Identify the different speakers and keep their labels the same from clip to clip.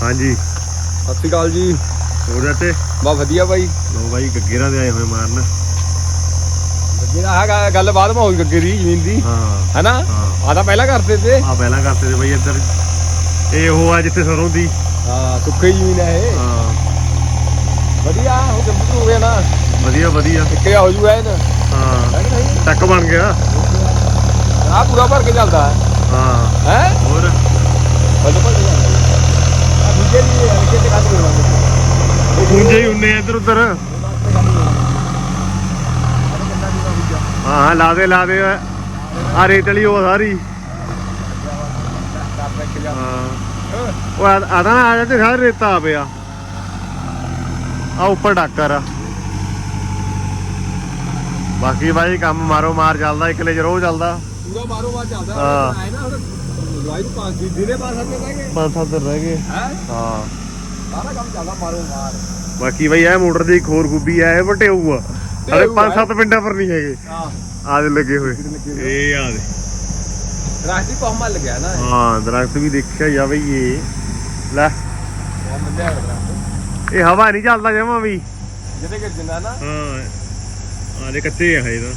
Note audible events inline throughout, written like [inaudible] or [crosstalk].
Speaker 1: ਹਾਂਜੀ।
Speaker 2: ਸਤਿ ਸ਼੍ਰੀ ਅਕਾਲ ਜੀ।
Speaker 1: ਹੋ ਜਾਤੇ
Speaker 2: ਬਾ ਵਧੀਆ ਬਾਈ।
Speaker 1: ਲੋ ਬਾਈ ਗੱਗੇਰਾਂ ਦੇ ਆਏ ਹੋਏ ਮਾਰਨ।
Speaker 2: ਦਾ ਆਹ ਗੱਲ ਬਾਅਦ ਮਾ ਹੋਈ ਗੱਗੇ ਦੀ ਜ਼ਮੀਨ ਦੀ।
Speaker 1: ਹਾਂ।
Speaker 2: ਹੈਨਾ?
Speaker 1: ਹਾਂ।
Speaker 2: ਆ ਤਾਂ ਪਹਿਲਾਂ ਕਰਦੇ ਤੇ।
Speaker 1: ਆ ਪਹਿਲਾਂ ਕਰਦੇ ਤੇ ਬਾਈ ਇੱਧਰ। ਇਹ ਉਹ ਆ ਜਿੱਥੇ ਸਰੋਂ ਦੀ।
Speaker 2: ਹਾਂ ਸੁੱਕੀ ਜ਼ਮੀਨ ਹੈ ਇਹ।
Speaker 1: ਹਾਂ।
Speaker 2: ਵਧੀਆ ਉਹ ਕੰਪਿਊਟਰ ਹੋ ਗਿਆ ਨਾ।
Speaker 1: ਵਧੀਆ ਵਧੀਆ।
Speaker 2: ਇੱਕੇ ਹੋ ਜੂਗਾ ਇਹ
Speaker 1: ਹਾਂ।
Speaker 2: ਹੈ
Speaker 1: ਟੱਕ ਬਣ ਗਿਆ।
Speaker 2: ਆ ਪੂਰਾ ਭਰ ਕੇ ਚੱਲਦਾ। ਹੈ।
Speaker 1: ਹਾਂ?
Speaker 2: ਹੈ
Speaker 1: ਹੋਰ
Speaker 2: ਬੱਲ ਭਰ ਦੀ ਤੇ ਕੱਢ
Speaker 1: ਹੀ ਹੁੰਨੇ ਆ ਇੱਧਰ ਉੱਧਰ। ਹਾਂ ਹਾਂ ਲਾ ਦੇ ਲਾ ਦੇ ਆ ਰੇਤ ਵਾਲੀ ਉਹ ਸਾਰੀ। ਹਾਂ। ਉਹ ਆ ਤਾਂ ਆ ਜਾਂਦੇ ਸਾਰੇ ਰੇਤਾ ਆ ਪਿਆ। ਆ ਉੱਪਰ ਡਾਕਰ ਆ। ਬਾਕੀ ਬਾਈ ਕੰਮ ਮਾਰੋ ਮਾਰ ਚੱਲਦਾ ਇਕਲੇ ਚ ਰੋਜ਼ ਚੱਲਦਾ।
Speaker 2: ਪੂਰਾ ਮਾਰੋ ਮਾਰ ਚੱਲਦਾ।
Speaker 1: ਹਾਂ।
Speaker 2: ਦਿਨੇ ਪਾਸ ਹੱਥੇ ਰਹਿ ਗਏ?
Speaker 1: ਪੰਜ ਸੱਤ ਦਿਨ ਰਹਿ ਗਏ।
Speaker 2: ਹੈ?
Speaker 1: ਹਾਂ।
Speaker 2: ਸਾਰਾ ਕੰਮ ਚੱਲਦਾ ਮਾਰੋ ਮਾਰ।
Speaker 1: ਬਾਕੀ ਬਾਈ ਇਹ ਮੋਟਰ ਦੀ ਇੱਕ ਹੋਰ ਖੂਬੀ ਆ ਇਹ ਵਟਿਆਊ ਆ ਅਰੇ
Speaker 2: ਢੇਊ
Speaker 1: ਪੰਜ
Speaker 2: ਆ।
Speaker 1: ਸੱਤ ਪਿੰਡਾਂ ਪਰ ਨਹੀਂ ਹੈਗੇ।
Speaker 2: ਹਾਂ।
Speaker 1: ਆ ਦੇ ਲੱਗੇ ਹੋਏ। ਇਹ ਆ ਦੇ।
Speaker 2: ਰਾਸ਼ਟਰੀ ਪਹੁੰਚ ਮੱਲ ਗਿਆ ਨਾ ਇਹ।
Speaker 1: ਹਾਂ ਦਰਖਤ ਵੀ ਦੇਖਿਆ ਜਾਵੇ ਇਹ। ਲੈ।
Speaker 2: ਹੈ
Speaker 1: ਇਹ ਹਵਾ ਨਹੀਂ ਚੱਲਦਾ ਜਮਾ ਵੀ।
Speaker 2: ਜਿਹਦੇ ਕਿ ਜਿੰਦਾ ਨਾ
Speaker 1: ਹਾਂ। ਆ ਦੇ ਕੱਚੇ ਆ ਇਹ ਤਾਂ।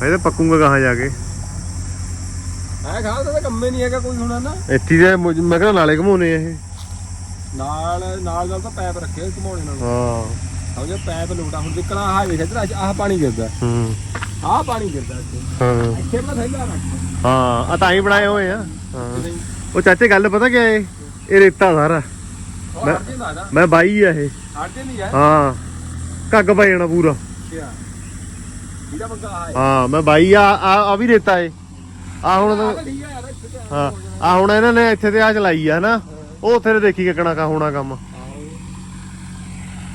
Speaker 2: ਹੈ
Speaker 1: ਇਹ ਤਾਂ ਪੱਕੂਗਾ ਕਹਾਂ ਜਾ ਕੇ।
Speaker 2: ਮੈਂ ਖਾ ਤਾਂ ਕੰਮੇ ਨਹੀਂ ਹੈਗਾ ਕੋਈ ਹੋਣਾ ਨਾ
Speaker 1: ਇੱਥੇ ਦੇ ਮੈਂ ਕਹਿੰਦਾ ਨਾਲੇ ਘਮਾਉਨੇ ਆ ਇਹ।
Speaker 2: ਨਾਲ ਨਾਲ ਨਾਲ ਤਾਂ ਪੈਪ ਰੱਖੇ ਘਮਾਉਣੇ ਨਾਲ।
Speaker 1: ਹਾਂ।
Speaker 2: ਸਮਝੋ ਪੈਪ ਲੋਟਾ ਹੁਣ ਜਿੱਕਣਾ ਆਹ ਵੇਖ ਇੱਧਰ ਆਹ ਪਾਣੀ ਗਿਰਦਾ।
Speaker 1: ਹੂੰ।
Speaker 2: ਆਹ ਪਾਣੀ ਗਿਰਦਾ ਇੱਥੇ।
Speaker 1: ਹਾਂ।
Speaker 2: ਇੱਥੇ ਮੈਂ ਥੈਲਾ ਰੱਖ
Speaker 1: ਹਾਂ ਆ ਤਾਂ ਹੀ ਬਣਾਏ ਹੋਏ ਆ। ਹਾਂ। ਉਹ ਚਾਚੇ ਗੱਲ ਪਤਾ ਕੀ ਹੈ ਇਹ ਰੇਤਾ ਸਾਰਾ।
Speaker 2: ਉਹ
Speaker 1: ਮੈਂ-
Speaker 2: ਨਾ।
Speaker 1: ਬਾਈ ਆ ਇਹ।
Speaker 2: ਹਟਦੇ ਨਹੀਂ ਹੈ
Speaker 1: ਹਾਂ। ਕੱਗ ਪੈ ਜਾਣਾ ਪੂਰਾ।
Speaker 2: ਕਿਆ ਇਹਦਾ ਬੰਦਾ ਆ ਹੈ
Speaker 1: ਹਾਂ ਮੈਂ ਬਾਈ ਆ ਆ ਆ ਵੀ ਰੇਤਾ ਏ। ਆ ਹੁਣ ਤਾਂ-
Speaker 2: ਤਾਂ ਹੈ ਤੇ
Speaker 1: ਆ। ਹੁਣ ਇਹਨਾਂ ਨੇ ਇੱਥੇ ਤੇ ਆ ਚਲਾਈ ਆ ਨਾ ਉਹ ਉੱਥੇ ਤੇ ਦੇਖੀ ਕਿਕਣਾ ਕਾ ਹੋਣਾ ਕੰਮ।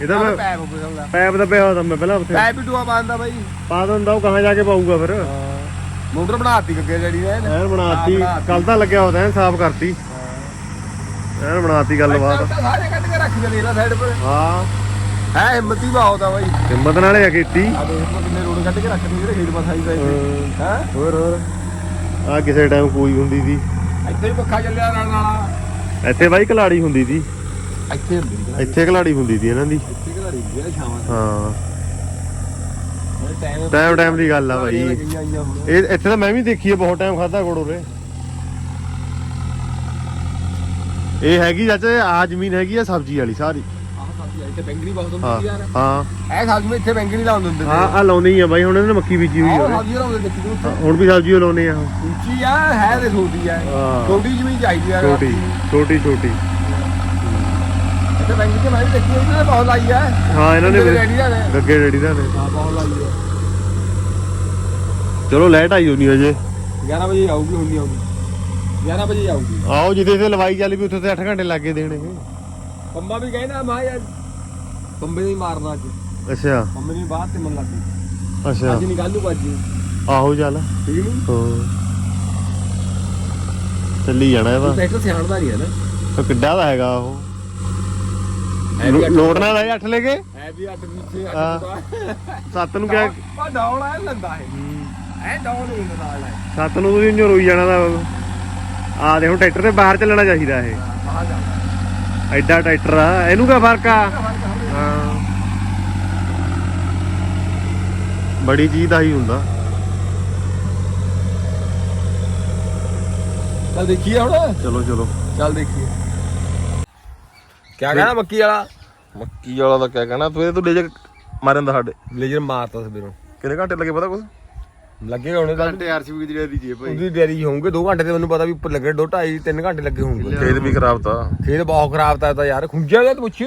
Speaker 1: ਇਹਦਾ ਮੈਂ
Speaker 2: ਪੈਪ ਚੱਲਦਾ।
Speaker 1: ਪੈਪ ਦਾ ਪਿਆ ਹੋਦਾ ਮੈਂ ਪਹਿਲਾਂ ਉੱਥੇ।
Speaker 2: ਪੈਪ ਵੀ ਟੂਆ ਪਾਉਂਦਾ ਬਾਈ।
Speaker 1: ਪਾ ਦਿੰਦਾ ਉਹ ਕਹਾਂ ਜਾ ਕੇ ਪਾਊਗਾ ਫਿਰ।
Speaker 2: ਮੋਟਰ ਬਣਾਤੀ ਗੱਗੇ ਜਿਹੜੀ ਨੇ ਇਹਨੇ।
Speaker 1: ਐਨ ਬਣਾਤੀ।
Speaker 2: ਹਾਂ, ਬਣਾਤੀ।
Speaker 1: ਕੱਲ ਤਾਂ ਲੱਗਿਆ ਹੋਦਾ ਐਨ ਸਾਫ਼ ਕਰਤੀ। ਐਨ ਬਣਾਤੀ ਗੱਲਬਾਤ
Speaker 2: ਤਾਂ ਸਾਰੇ ਕੱਢ ਕੇ ਰੱਖ ਜਲੇ ਨਾ ਸਾਈਡ ਪਰ।
Speaker 1: ਹਾਂ।
Speaker 2: ਹੈ ਹਿੰਮਤੀ ਬਹੁਤ ਆ ਬਾਈ।
Speaker 1: ਹਿੰਮਤ ਨਾਲੇ ਆ ਕੀਤੀ।
Speaker 2: ਆ ਦੇਖ ਲਓ ਕਿੰਨੇ ਰੋਡ ਕੱਢ ਕੇ ਰੱਖਦੇ ਜਿਹੜੇ ਖੇਤ ਪਾਸ ਆਈ ਪਏ ਹੈ?
Speaker 1: ਹੋਰ ਹੋਰ। ਆ ਕਿਸੇ ਟਾਈਮ ਕੋਈ ਹੁੰਦੀ ਸੀ।
Speaker 2: ਇੱਥੇ ਹੀ ਪੱਖਾ ਚੱਲਿਆ ਨਾਲ ਨਾਲ।
Speaker 1: ਇੱਥੇ ਬਾਈ ਕਲਾੜੀ ਹੁੰਦੀ ਸੀ।
Speaker 2: ਇੱਥੇ ਹੁੰਦੀ ਸੀ।
Speaker 1: ਇੱਥੇ ਕਲਾੜੀ ਹੁੰਦੀ ਸੀ ਇਹਨਾਂ ਦੀ।
Speaker 2: ਇੱਥੇ ਘੜੀ ਦੀ ਆ ਛਾਵਾਂ
Speaker 1: ਹਾਂ।
Speaker 2: ਟਾਈਮ
Speaker 1: ਟਾਈਮ ਟਾਈਮ ਦੀ ਗੱਲ ਆ ਬਾਈ।
Speaker 2: ਗਈਆਂ ਆਈਆਂ ਹੁਣ।
Speaker 1: ਇਹ ਇੱਥੇ ਤਾਂ ਮੈਂ ਵੀ ਦੇਖੀ ਬਹੁਤ ਟਾਈਮ ਖਾਦਾ ਉਰੇ। ਇਹ ਹੈਗੀ ਚਾਚਾ ਆ ਜ਼ਮੀਨ ਹੈਗੀ ਆ ਸਬਜ਼ੀ ਵਾਲੀ ਸਾਰੀ।
Speaker 2: ਇੱਥੇ ਬੈਂਗਣੀ ਬਹੁਤ
Speaker 1: ਹਾਂ
Speaker 2: ਹੁੰਦੀ ਯਾਰ।
Speaker 1: ਹਾਂ।
Speaker 2: ਇਹ ਸਬਜ਼ੀ ਵਿੱਚ ਇੱਥੇ ਬੈਂਗਣੀ ਲਾਉਂਦੇ ਹੁੰਦੇ
Speaker 1: ਆ ਆ ਲਾਉਣੀ ਆ ਬਾਈ ਹੁਣ ਇਹਨਾਂ ਨੇ ਮੱਕੀ ਬੀਜੀ ਹੋਈ ਹੋਵੇ
Speaker 2: ਸਬਜ਼ੀ ਲਾਉਂਦੇ ਦੇਖੀ ਉੱਥੇ।
Speaker 1: ਹੁਣ ਵੀ ਸਬਜ਼ੀ ਓ ਲਾਉਣੇ ਆ।
Speaker 2: ਉੱਚੀ ਆ ਹੈ ਤੇ ਛੋਟੀ ਆ।
Speaker 1: ਹਾਂ।
Speaker 2: ਛੋਟੀ ਜ਼ਮੀਨ ਚਾਹੀਦੀ ਆ।
Speaker 1: ਛੋਟੀ ਛੋਟੀ ਛੋਟੀ।
Speaker 2: ਇੱਥੇ ਬੈਂਗਣੀ ਤੇ ਮੈਂ ਵੀ ਦੇਖੀ ਇਹਨਾਂ ਨੇ ਬਹੁਤ ਲਾਈ ਆ।
Speaker 1: ਹਾਂ ਇਹਨਾਂ ਨੇ ਗੱਗੇ ਰੈਡੀ ਦਾ ਨੇ
Speaker 2: ਹਾਂ ਬਹੁਤ ਲਾਈ ਆ।
Speaker 1: ਚਲੋ ਲਾਈਟ ਆਈ ਹੋਣੀ ਅਜੇ
Speaker 2: 11 ਵਜੇ ਆਊਗੀ ਹੁੰਦੀ ਆਊਗੀ। 11 ਵਜੇ ਆਊਗੀ।
Speaker 1: ਆਓ ਜਿੱਥੇ ਤੇ ਲਵਾਈ ਚੱਲ ਵੀ ਉੱਥੇ ਤੇ 8 ਘੰਟੇ ਲੱਗੇ ਦੇਣੇ।
Speaker 2: ਪੰਮਾ ਵੀ ਕਹਿੰਦਾ ਮਾ ਯਾਰ ਪੰਮੇ ਨਹੀਂ ਮਾਰਨਾ ਅੱਜ।
Speaker 1: ਅੱਛਾ।
Speaker 2: ਪੰਮੇ ਨੇ ਬਾਅਦ ਤੇ ਮਨ ਲੱਗੀ
Speaker 1: ਅੱਛਾ।
Speaker 2: ਅੱਜ ਨਹੀਂ ਕੱਲ ਨੂੰ ਬਾਜੀ
Speaker 1: ਆਹੋ ਚੱਲ।
Speaker 2: ਠੀਕ ਨਹੀਂ
Speaker 1: ਹਾਂ। ਚੱਲੀ ਜਾਣਾ ਇਹਦਾ
Speaker 2: ਟਰੈਕਟਰ ਸਿਆਣਦਾ ਨਹੀਂ ਹੈ ਨਾ।
Speaker 1: ਕਿੱਡਾ ਦਾ ਹੈਗਾ ਉਹ।
Speaker 2: ਹੈ ਵੀ ਅੱਠ-
Speaker 1: ਲੋੜਨਾ ਦਾ 8 ਲੈ ਕੇ।
Speaker 2: ਹੈ ਵੀ ਨੀਚੇ
Speaker 1: ਹਾਂ।
Speaker 2: ਅੱਟ
Speaker 1: ਸੱਤ ਨੂੰ ਕਿਆ
Speaker 2: ਪਾ ਡਾਉਣ ਆ ਲੰਦਾ ਹੈ। ਐ ਡਾਉਣ ਨਹੀਂ ਨਾਲ ਹੈ
Speaker 1: ਸੱਤ ਨੂੰ ਤੁਸੀਂ ਇੰਜੋ ਰੋਈ ਜਾਣਾ ਦਾ। ਆ ਦੇ ਹੁਣ ਟਰੈਕਟਰ ਤੇ ਬਾਹਰ ਚੱਲਣਾ ਚਾਹੀਦਾ ਇਹ। ਐਡਾ ਟਰੈਕਟਰ ਆ। ਇਹਨੂੰ ਕੀ ਫ਼ਰਕ ਆ। ਹਾਂ ਬੜੀ ਚੀਜ਼ ਦਾ ਹੀ ਹੁੰਦਾ।
Speaker 2: ਚੱਲ ਦੇਖੀਏ ਹੁਣ।
Speaker 1: ਚਲੋ ਚਲੋ।
Speaker 2: ਚੱਲ ਦੇਖੀਏ। ਕਿਆ ਕਹਿਣਾ ਮੱਕੀ ਵਾਲਾ?
Speaker 1: ਮੱਕੀ ਵਾਲਾ ਤਾਂ ਕਿਆ ਕਹਿਣਾ ਤੂੰ ਇਹ ਤੂੰ ਲੇਜਰ ਮਾਰਨ ਦਾ ਸਾਡੇ।
Speaker 2: ਲੇਜਰ ਮਾਰਤਾ ਸਵੇਰੋਂ।
Speaker 1: ਕਿੰਨੇ ਘੰਟੇ ਲੱਗੇ ਪਤਾ ਕੁਛ?
Speaker 2: ਲੱਗੇ ਹੋਣੇ ਤਾਂ।
Speaker 1: ਘੰਟੇ ਆਰਸੀਬੀ ਦੀ ਜਿਹੜੀ ਦੀ
Speaker 2: ਉਹਦੀ ਡੈਰੀ ਹੋਊਗੇ 2 ਘੰਟੇ ਤੇ ਮੈਨੂੰ ਪਤਾ ਵੀ ਉੱਪਰ ਲੱਗੇ 2 2.5 3 ਘੰਟੇ ਲੱਗੇ ਹੋਣਗੇ
Speaker 1: ਖੇਤ ਵੀ ਖਰਾਬ ਤਾਂ।
Speaker 2: ਖੇਤ ਬਹੁਤ ਖਰਾਬ ਤਾਂ ਤਾਂ ਯਾਰ ਖੁੰਝਿਆ ਗਿਆ ਤੂੰ ਪੁੱਛੀ